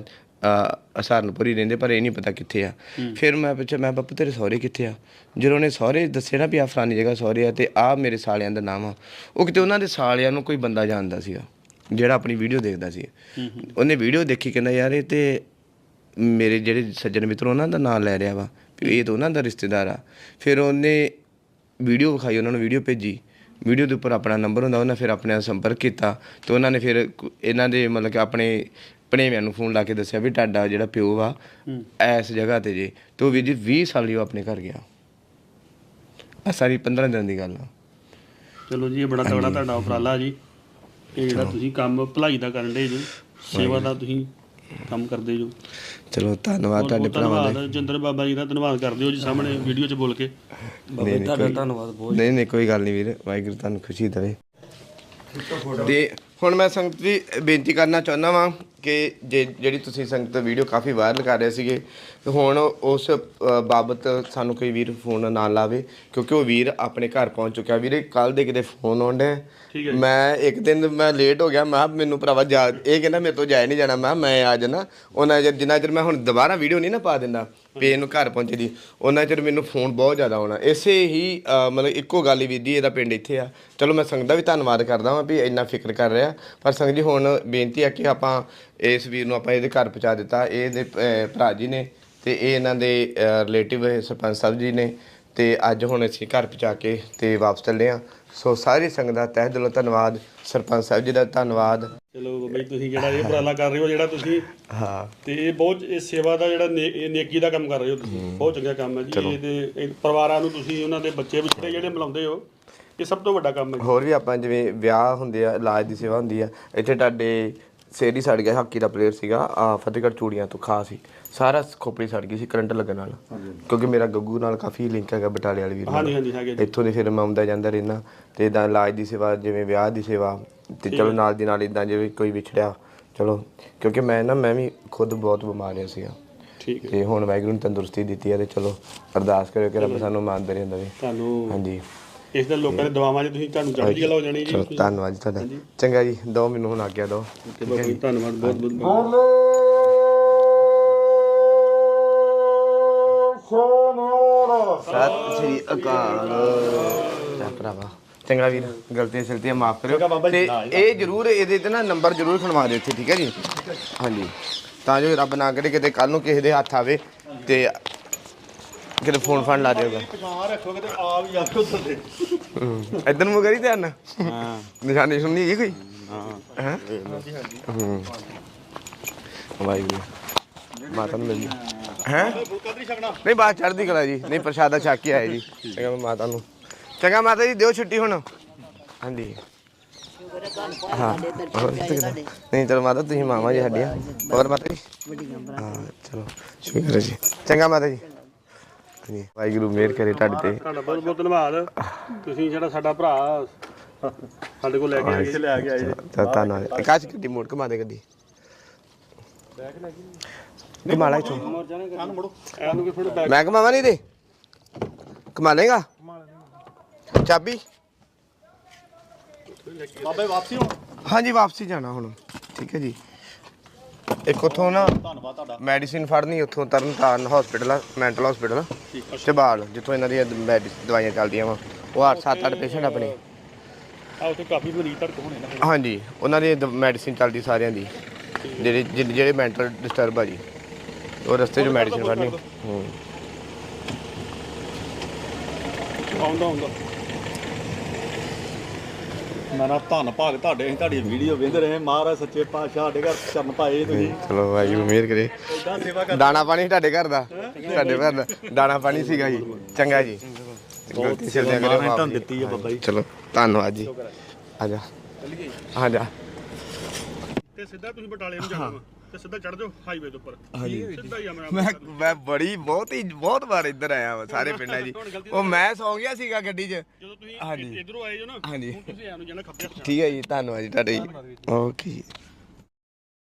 ਹੀ ਰਹਿੰਦੇ ਪਰ ਇਹ ਨਹੀਂ ਪਤਾ ਕਿੱਥੇ ਆ। ਫਿਰ ਮੈਂ ਪੁੱਛਿਆ ਮੈਂ ਬਾਪੂ ਤੇਰੇ ਸਹੁਰੇ ਕਿੱਥੇ ਆ? ਜਦੋਂ ਉਹਨੇ ਸਹੁਰੇ ਦੱਸਿਆ ਨਾ ਵੀ ਆ ਫਲਾਨੀ ਜਗ੍ਹਾ ਸਹੁਰੇ ਆ ਤੇ ਆ ਮੇਰੇ ਸਾਲਿਆਂ ਦਾ ਨਾਮ ਆ। ਉਹ ਕਿਤੇ ਉਹਨਾਂ ਦੇ ਸਾਲਿਆਂ ਨੂੰ ਕੋਈ ਬੰਦਾ ਜਾਣਦਾ ਸੀਗਾ ਜਿਹੜਾ ਆਪਣੀ ਵੀਡੀਓ ਦੇਖਦਾ ਸੀ। ਉਹਨੇ ਵੀਡੀਓ ਦੇਖੀ ਕਹਿੰਦਾ ਯਾਰ ਇਹ ਤੇ ਮੇਰੇ ਜਿਹੜੇ ਸੱਜਣ ਮਿੱਤਰ ਉਹਨਾਂ ਦਾ ਨਾਮ ਲੈ ਰਿਹਾ ਵਾ। ਇਹ ਤਾਂ ਉਹਨਾਂ ਦਾ ਰਿਸ਼ਤੇਦਾਰ ਆ। ਫਿਰ ਉਹਨੇ ਵੀਡੀਓ ਵਿਖਾਈ ਉਹਨਾਂ ਨੂੰ ਵੀਡੀਓ ਭੇਜੀ। ਵੀਡੀਓ ਦੇ ਉੱਪਰ ਆਪਣਾ ਨੰਬਰ ਹੁੰਦਾ ਉਹਨਾਂ ਫਿਰ ਆਪਣੇ ਨਾਲ ਸੰਪਰਕ ਕੀਤਾ। ਤੇ ਉਹਨਾਂ ਨੇ ਫਿਰ ਕੁ- ਇਹਨਾਂ ਦੇ ਮਤਲਬ ਕਿ ਆਪਣੇ ਭਣੇਵਿਆਂ ਨੂੰ ਫੋਨ ਲਾ ਕੇ ਦੱਸਿਆ ਵੀ ਤੁਹਾਡਾ ਜਿਹੜਾ ਪਿਓ ਵਾ ਐਸ ਜਗ੍ਹਾ ਤੇ ਜੇ। ਤੇ ਉਹ ਵੀਰ ਜੀ 20 ਸਾਲ ਲਈ ਉਹ ਆਪਣੇ ਘਰ ਗਿਆ। ਆ ਸਾਰੀ 15 ਦਿਨ ਦੀ ਗੱਲ ਆ। ਚਲੋ ਜੀ ਇਹ ਬੜਾ ਤਗੜਾ ਤੁਹਾਡਾ ਉਪਰਾਲਾ ਜੀ। ਇਹ ਜਿਹੜਾ ਤੁਸੀਂ ਕੰਮ ਭਲਾਈ ਦਾ ਕਰਨ ਦੇ ਜੋ ਸੇਵਾ ਦਾ ਤੁਸੀਂ ਕੰਮ ਕਰਦੇ ਜੋ। ਚਲੋ ਧੰਨਵਾਦ ਤੁਹਾਡੇ ਭਰਾਵਾਂ ਦਾ। ਧੰਨਵਾਦ ਜਿੰਦਰ ਬਾਬਾ ਜੀ ਦਾ ਧੰਨਵਾਦ ਕਰਦੇ ਹੋ ਜੀ ਸਾਹਮਣੇ ਵੀਡੀਓ 'ਚ ਬੋਲ ਕੇ। ਬਾਬਾ ਜੀ, ਤੁਹਾਡਾ ਧੰਨਵਾਦ ਬਹੁਤ। ਨਹੀਂ ਨਹੀਂ ਕੋਈ ਗੱਲ ਨਹੀਂ ਵੀਰ ਵਾਹਿਗੁਰੂ ਤੁਹਾਨੂੰ ਖੁਸ਼ੀ ਦੇਵੇ। ਤੇ ਹੁਣ ਮੈਂ ਸੰਗਤ ਜੀ ਬੇਨਤੀ ਕਰਨਾ ਚਾਹੁੰਦਾ ਵਾਂ ਕਿ ਜੇ ਜਿਹੜੀ ਤੁਸੀਂ ਸੰਗਤ ਵੀਡੀਓ ਕਾਫੀ ਵਾਇਰਲ ਕਰ ਰਹੇ ਸੀਗੇ ਤੇ ਹੁਣ ਉਸ ਅ, ਬਾਬਤ ਸਾਨੂੰ ਕੋਈ ਵੀਰ ਫੋਨ ਨਾ ਲਾਵੇ ਕਿਉਂਕਿ ਉਹ ਵੀਰ ਆਪਣੇ ਘਰ ਪਹੁੰਚ ਚੁੱਕਿਆ। ਵੀਰੇ ਕੱਲ ਦੇ ਕਿਤੇ ਫੋਨ ਆਉਂਦੇ ਮੈਂ ਇੱਕ ਦਿਨ ਮੈਂ ਲੇਟ ਹੋ ਗਿਆ ਮੈਂ ਕਿਹਾ ਮੈਨੂੰ ਭਰਾਵਾ ਜਾ ਇਹ ਕਹਿੰਦਾ ਮੇਰੇ ਤੋਂ ਜਾਇਆ ਨਹੀਂ ਜਾਣਾ। ਮੈਂ ਕਿਹਾ ਮੈਂ ਆ ਜਾਣਾ। ਉਹਨਾਂ ਚਿਰ ਜਿੰਨਾ ਚਿਰ ਮੈਂ ਹੁਣ ਦੁਬਾਰਾ ਵੀਡੀਓ ਨਹੀਂ ਨਾ ਪਾ ਦਿੰਦਾ ਵੀ ਇਹਨੂੰ ਘਰ ਪਹੁੰਚੇ ਦੀ ਉਹਨਾਂ ਚਿਰ ਮੈਨੂੰ ਫੋਨ ਬਹੁਤ ਜ਼ਿਆਦਾ ਆਉਣਾ। ਇਸੇ ਹੀ ਅ, ਮਤਲਬ ਇੱਕੋ ਗੱਲ ਹੀ ਵੀਰ ਜੀ ਇਹਦਾ ਪਿੰਡ ਇੱਥੇ ਆ। ਚਲੋ ਮੈਂ ਸੰਗਤ ਦਾ ਵੀ ਧੰਨਵਾਦ ਕਰਦਾ ਹਾਂ ਵੀ ਇੰਨਾ ਫਿਕਰ ਕਰ ਰਿਹਾ। ਪਰ ਸੰਗਤ ਜੀ ਹੁਣ ਬੇਨਤੀ ਆ ਕਿ ਆਪਾਂ ਇਸ ਵੀਰ ਨੂੰ ਆਪਾਂ ਇਹਦੇ ਘਰ ਪਹੁੰਚਾ ਦਿੱਤਾ। ਇਹ ਇਹਦੇ ਭਰਾ ਜੀ ਨੇ ਤੇ ਇਹ ਇਹਨਾਂ ਦੇ ਰਿਲੇਟਿਵ ਸਰਪੰਚ ਸਾਹਿਬ ਜੀ ਨੇ ਤੇ ਅੱਜ ਹੁਣ ਅਸੀਂ ਘਰ ਪਹੁੰਚਾ ਕੇ ਤੇ ਵਾਪਸ ਚੱਲੇ ਆ ਸੋ ਸਾਰੀ ਸੰਗਤ ਦਾ ਤਹਿ ਦਿਲੋਂ ਧੰਨਵਾਦ। ਸਰਪੰਚ ਸਾਹਿਬ ਜੀ ਦਾ ਧੰਨਵਾਦ। ਚਲੋ ਜੀ ਤੁਸੀਂ ਜਿਹੜਾ ਇਹ ਉਪਰਾਲਾ ਕਰ ਰਹੇ ਹੋ ਜਿਹੜਾ ਤੁਸੀਂ ਹਾਂ। ਤੇ ਇਹ ਬਹੁਤ ਇਹ ਸੇਵਾ ਦਾ ਜਿਹੜਾ ਨੇਕੀ ਦਾ ਕੰਮ ਕਰ ਰਹੇ ਹੋ ਤੁਸੀਂ। ਬਹੁਤ ਚੰਗਾ ਕੰਮ ਹੈ ਜੀ। ਇਹਦੇ ਇਹ ਪਰਿਵਾਰਾਂ ਨੂੰ ਤੁਸੀਂ ਉਹਨਾਂ ਦੇ ਬੱਚੇ ਵਿਛੜੇ ਜਿਹੜੇ ਮਿਲਾਉਂਦੇ ਹੋ ਇਹ ਸਭ ਤੋਂ ਵੱਡਾ ਕੰਮ ਹੈ ਹੋਰ ਵੀ ਆਪਾਂ ਜਿਵੇਂ ਵਿਆਹ ਹੁੰਦੇ ਆ ਇਲਾਜ ਦੀ ਸੇਵਾ ਹੁੰਦੀ ਆ। ਇੱਥੇ ਤੁਹਾਡੇ ਸੇਰੀ ਸੜ ਗਿਆ ਹਾਕੀ ਦਾ ਪਲੇਅਰ ਸੀਗਾ। ਆ ਫਤਿਹਗੜ੍ਹ ਚੂੜੀਆਂ ਤੋਂ ਖਾਸ ਸੀ। ਸਾਰਾ ਖੋਪੜੀ ਸੜ ਗਈ ਸੀ ਕਰੰਟ ਲੱਗਣ ਨਾਲ। ਕਿਉਂਕਿ ਮੇਰਾ ਗੱਗੂ ਨਾਲ ਕਾਫੀ ਲਿੰਕ ਹੈਗਾ ਬਟਾਲੇ ਵਾਲੇ ਵੀਰ ਹਾਂਜੀ ਹਾਂਜੀ ਹੈਗੇ ਇੱਥੋਂ ਦੇ ਫਿਰ ਮੈਂ ਆਉਂਦਾ ਜਾਂਦਾ ਰਹਿਣਾ ਤੇ ਇਦਾਂ ਇਲਾਜ ਦੀ ਸੇਵਾ ਜਿਵੇਂ ਵਿਆਹ ਦੀ ਸੇਵਾ ਤੇ ਚਲੋ ਨਾਲ ਦੀ ਨਾਲ ਇਦਾਂ ਜਿਵੇਂ ਕੋਈ ਵਿਛੜਿਆ ਚਲੋ। ਕਿਉਂਕਿ ਮੈਂ ਨਾ ਮੈਂ ਵੀ ਖੁਦ ਬਹੁਤ ਬਿਮਾਰ ਰਿਹਾ ਸੀਗਾ। ਠੀਕ ਹੈ। ਤੇ ਹੁਣ ਵਾਹਿਗੁਰੂ ਨੇ ਤੰਦਰੁਸਤੀ ਦਿੱਤੀ ਹੈ ਤੇ ਚਲੋ ਅਰਦਾਸ ਕਰਿਓ ਕਿ ਰੱਬ ਸਾਨੂੰ ਇਮਾਨਦਾਰੀ ਦੇਵੇ। ਤੁਹਾਨੂੰ ਹਾਂਜੀ। ਇਸ ਦੇ ਲੋਕਾਂ ਦੇ ਦੁਆਵਾਂ 'ਚ ਤੁਸੀਂ ਤੁਹਾਨੂੰ ਚੜ੍ਹਦੀ ਕਲਾ ਹੋ ਜਾਣੀ ਜੀ। ਚਲੋ ਧੰਨਵਾਦ ਜੀ ਤੁਹਾਡਾ। ਚੰਗਾ ਜੀ ਦੋ ਮੈਨੂੰ ਹੁਣ ਆਗਿਆ ਦੋ। ਤੇ ਬਾਬਾ ਜੀ ਧੰਨਵਾਦ ਬਹੁਤ ਬਹੁਤ ਸਤਿ ਸ੍ਰੀ ਅਕਾਲ। ਚਾ ਭਰਾਵਾ। ਚੰਗਾ ਵੀਰ ਗਲਤੀਆਂ ਸਲਤੀਆਂ ਮਾਫ ਕਰਿਓ। ਤੇ ਇਹ ਜਰੂਰ ਇਹਦੇ ਤੇ ਨਾ ਨੰਬਰ ਜਰੂਰ ਖਣਵਾ ਦਿਓ ਇੱਥੇ ਠੀਕ ਹੈ ਜੀ? ਹਾਂਜੀ। ਤਾਂ ਜੋ ਰੱਬ ਨਾ ਕਰੇ ਕਿਤੇ ਕੱਲ ਨੂੰ ਕਿਸੇ ਦੇ ਹੱਥ ਆਵੇ ਤੇ ਕਿਤੇ ਫੋਨ ਫਾਨ ਲਾ ਦਿਓਗਾ ਪਛਾਣ ਰੱਖੋਗੇ ਤੇ ਆ ਵੀ ਦੇ ਇਧਰ ਨੂੰ ਕਰੀ ਧਿਆਨ? ਹਾਂ। ਨਿਸ਼ਾਨੀ ਸੁਣਨੀ ਹੈਗੀ ਕੋਈ? ਹਾਂ। ਹੂੰ? ਵਾਹਿਗੁਰੂ। ਮਾਤਾ ਨੂੰ ਮਿਲ ਹੈ। ਨਹੀਂ ਬਾਤ ਚੜਦੀ ਕਲਾ ਜੀ। ਨਹੀਂ ਪ੍ਰਸ਼ਾਦਾ ਛਕ ਕੇ ਆਏ ਜੀ। ਚੰਗਾ ਮਾਤਾ ਨੂੰ। ਚੰਗਾ ਮਾਤਾ ਜੀ ਦਿਓ ਛੁੱਟੀ ਹੁਣ। ਹਾਂਜੀ। ਹਾਂ? ਨਹੀਂ ਚਲੋ ਮਾਤਾ ਤੁਸੀਂ ਮਾਮਾ ਜੀ ਸਾਡੀਆਂ। ਹੋਰ ਮਾਤਾ ਜੀ? ਹਾਂ ਚਲੋ। ਸ਼ੁਕਰ ਹੈ ਜੀ। ਚੰਗਾ ਮਾਤਾ ਜੀ। ਕੁਛ ਨਹੀਂ ਵਾਹਿਗੁਰੂ ਮਿਹਰ ਕਰੇ ਤੁਹਾਡੇ ਤੇ। ਤੁਹਾਡਾ ਬਹੁਤ ਬਹੁਤ ਧੰਨਵਾਦ। ਤੁਸੀਂ ਜਿਹੜਾ ਸਾਡਾ ਭਰਾ ਸਾਡੇ ਕੋਲ ਲੈ ਕੇ ਆਏ। ਲੈ ਕੇ ਆਏ। ਜੀ ਤਾਂ ਧੰਨਵਾਦ। ਕਾਸ਼ ਗੱਡੀ ਮੋੜ ਕਮਾ ਦੇ ਗੱਡੀ। ਲੈ ਇਥੋਂ। ਮੈਂ ਕਮਾਵਾਂ ਨਹੀਂ ਦੇ ਕਮਾ ਲੇਗਾ ਚਾਬੀ? ਬਾਬੇ ਵਾਪਸੀ ਹੁਣ। ਹਾਂਜੀ ਵਾਪਸੀ ਜਾਣਾ ਹੁਣ। ਠੀਕ ਹੈ ਜੀ। ਇੱਕ ਉਥੋਂ ਨਾ ਧੰਨਵਾਦ ਤੁਹਾਡਾ ਮੈਡੀਸਿਨ ਫੜਨੀ ਉੱਥੋਂ ਤਰਨਤਾਰਨ ਹਸਪੀਟਲ ਮੈਂਟਲ ਹਸਪੀਟਲ ਤੇ ਬਾਲ ਜਿੱਥੋਂ ਇਹਨਾਂ ਦੀਆਂ ਮੈਡੀਸਿਨ ਦਵਾਈਆਂ ਚੱਲਦੀਆਂ ਵਾ। ਉਹ 8 7 8 ਪੇਸ਼ੈਂਟ ਆਪਣੇ। ਆ ਉੱਥੇ ਕਾਫੀ ਮਰੀਜ਼ ਧੜਕ ਹੋਣੇ ਨਾ ਹਾਂਜੀ ਉਹਨਾਂ ਦੀ ਮੈਡੀਸਿਨ ਚੱਲਦੀ ਸਾਰਿਆਂ ਦੀ। ਜਿਹੜੇ ਜਿਹੜੇ- ਜਿਹੜੇ ਮੈਂਟਲ ਡਿਸਟਰਬ ਆ ਜੀ ਉਹ ਰਸਤੇ 'ਚ ਮੈਡੀਸਿਨ ਫੜਨੀ। ਹੂੰ। ਆਉਂਦਾ ਆਉਂਦਾ। ਮੈਂ ਨਾ ਧੰਨ ਭਾਗ ਤੁਹਾਡੇ ਅਸੀਂ ਤੁਹਾਡੀ ਵੀਡੀਓ ਵੇਖਦੇ ਰਹੇ ਮਹਾਰਾਜ ਸੱਚੇ ਪਾਤਸ਼ਾਹ ਸਾਡੇ ਘਰ ਚਰਨ ਪਾਏ ਤੁਸੀਂ। ਚਲੋ ਵਾਹਿਗੁਰੂ ਮਿਹਰ ਕਰੇ ਇਦਾਂ ਸੇਵਾ ਕਰ ਦਾਣਾ ਪਾਣੀ ਤੁਹਾਡੇ ਘਰ ਦਾ? ਤੁਹਾਡੇ ਘਰ ਦਾ? ਦਾਣਾ ਪਾਣੀ ਸੀਗਾ ਜੀ। ਚੰਗਾ ਜੀ। ਗਲਤੀ ਸਿਰ ਦੇ ਦਿੱਤੀ ਹੈ ਬਾਬਾ ਜੀ। ਚਲੋ ਧੰਨਵਾਦ ਜੀ। ਆ ਜਾ। ਆ ਜਾ। ਤੇ ਸਿੱਧਾ ਤੁਸੀਂ ਬਟਾਲੇ ਨੂੰ ਜਾਣਾ ਤੇ ਸਿੱਧਾ ਚੜ ਜਾਓ ਹਾਈਵੇ ਦੇ ਉੱਪਰ। ਸਿੱਧਾ ਹੀ ਆ ਮੇਰਾ ਮੈਂ ਮੈਂ ਬੜੀ ਬਹੁਤ ਹੀ ਬਹੁਤ ਵਾਰ ਇੱਧਰ ਆਇਆ ਵਾ ਸਾਰੇ ਪਿੰਡਾਂ 'ਚ ਉਹ ਮੈਂ ਸੌ ਗਿਆ ਸੀਗਾ ਗੱਡੀ 'ਚ। ਜਦੋਂ ਤੁਸੀਂ ਹਾਂਜੀ। ਇਧਰੋਂ ਆਏ ਜੋ ਨਾ ਹਾਂਜੀ। ਹੁਣ ਤੁਸੀਂ ਐਨੂੰ ਜਾਣਾ ਖੱਬੇ ਹੱਥ ਠੀਕ ਹੈ ਜੀ ਧੰਨਵਾਦ ਜੀ ਤੁਹਾਡੇ ਜੀ। ਓਕੇ ਜੀ।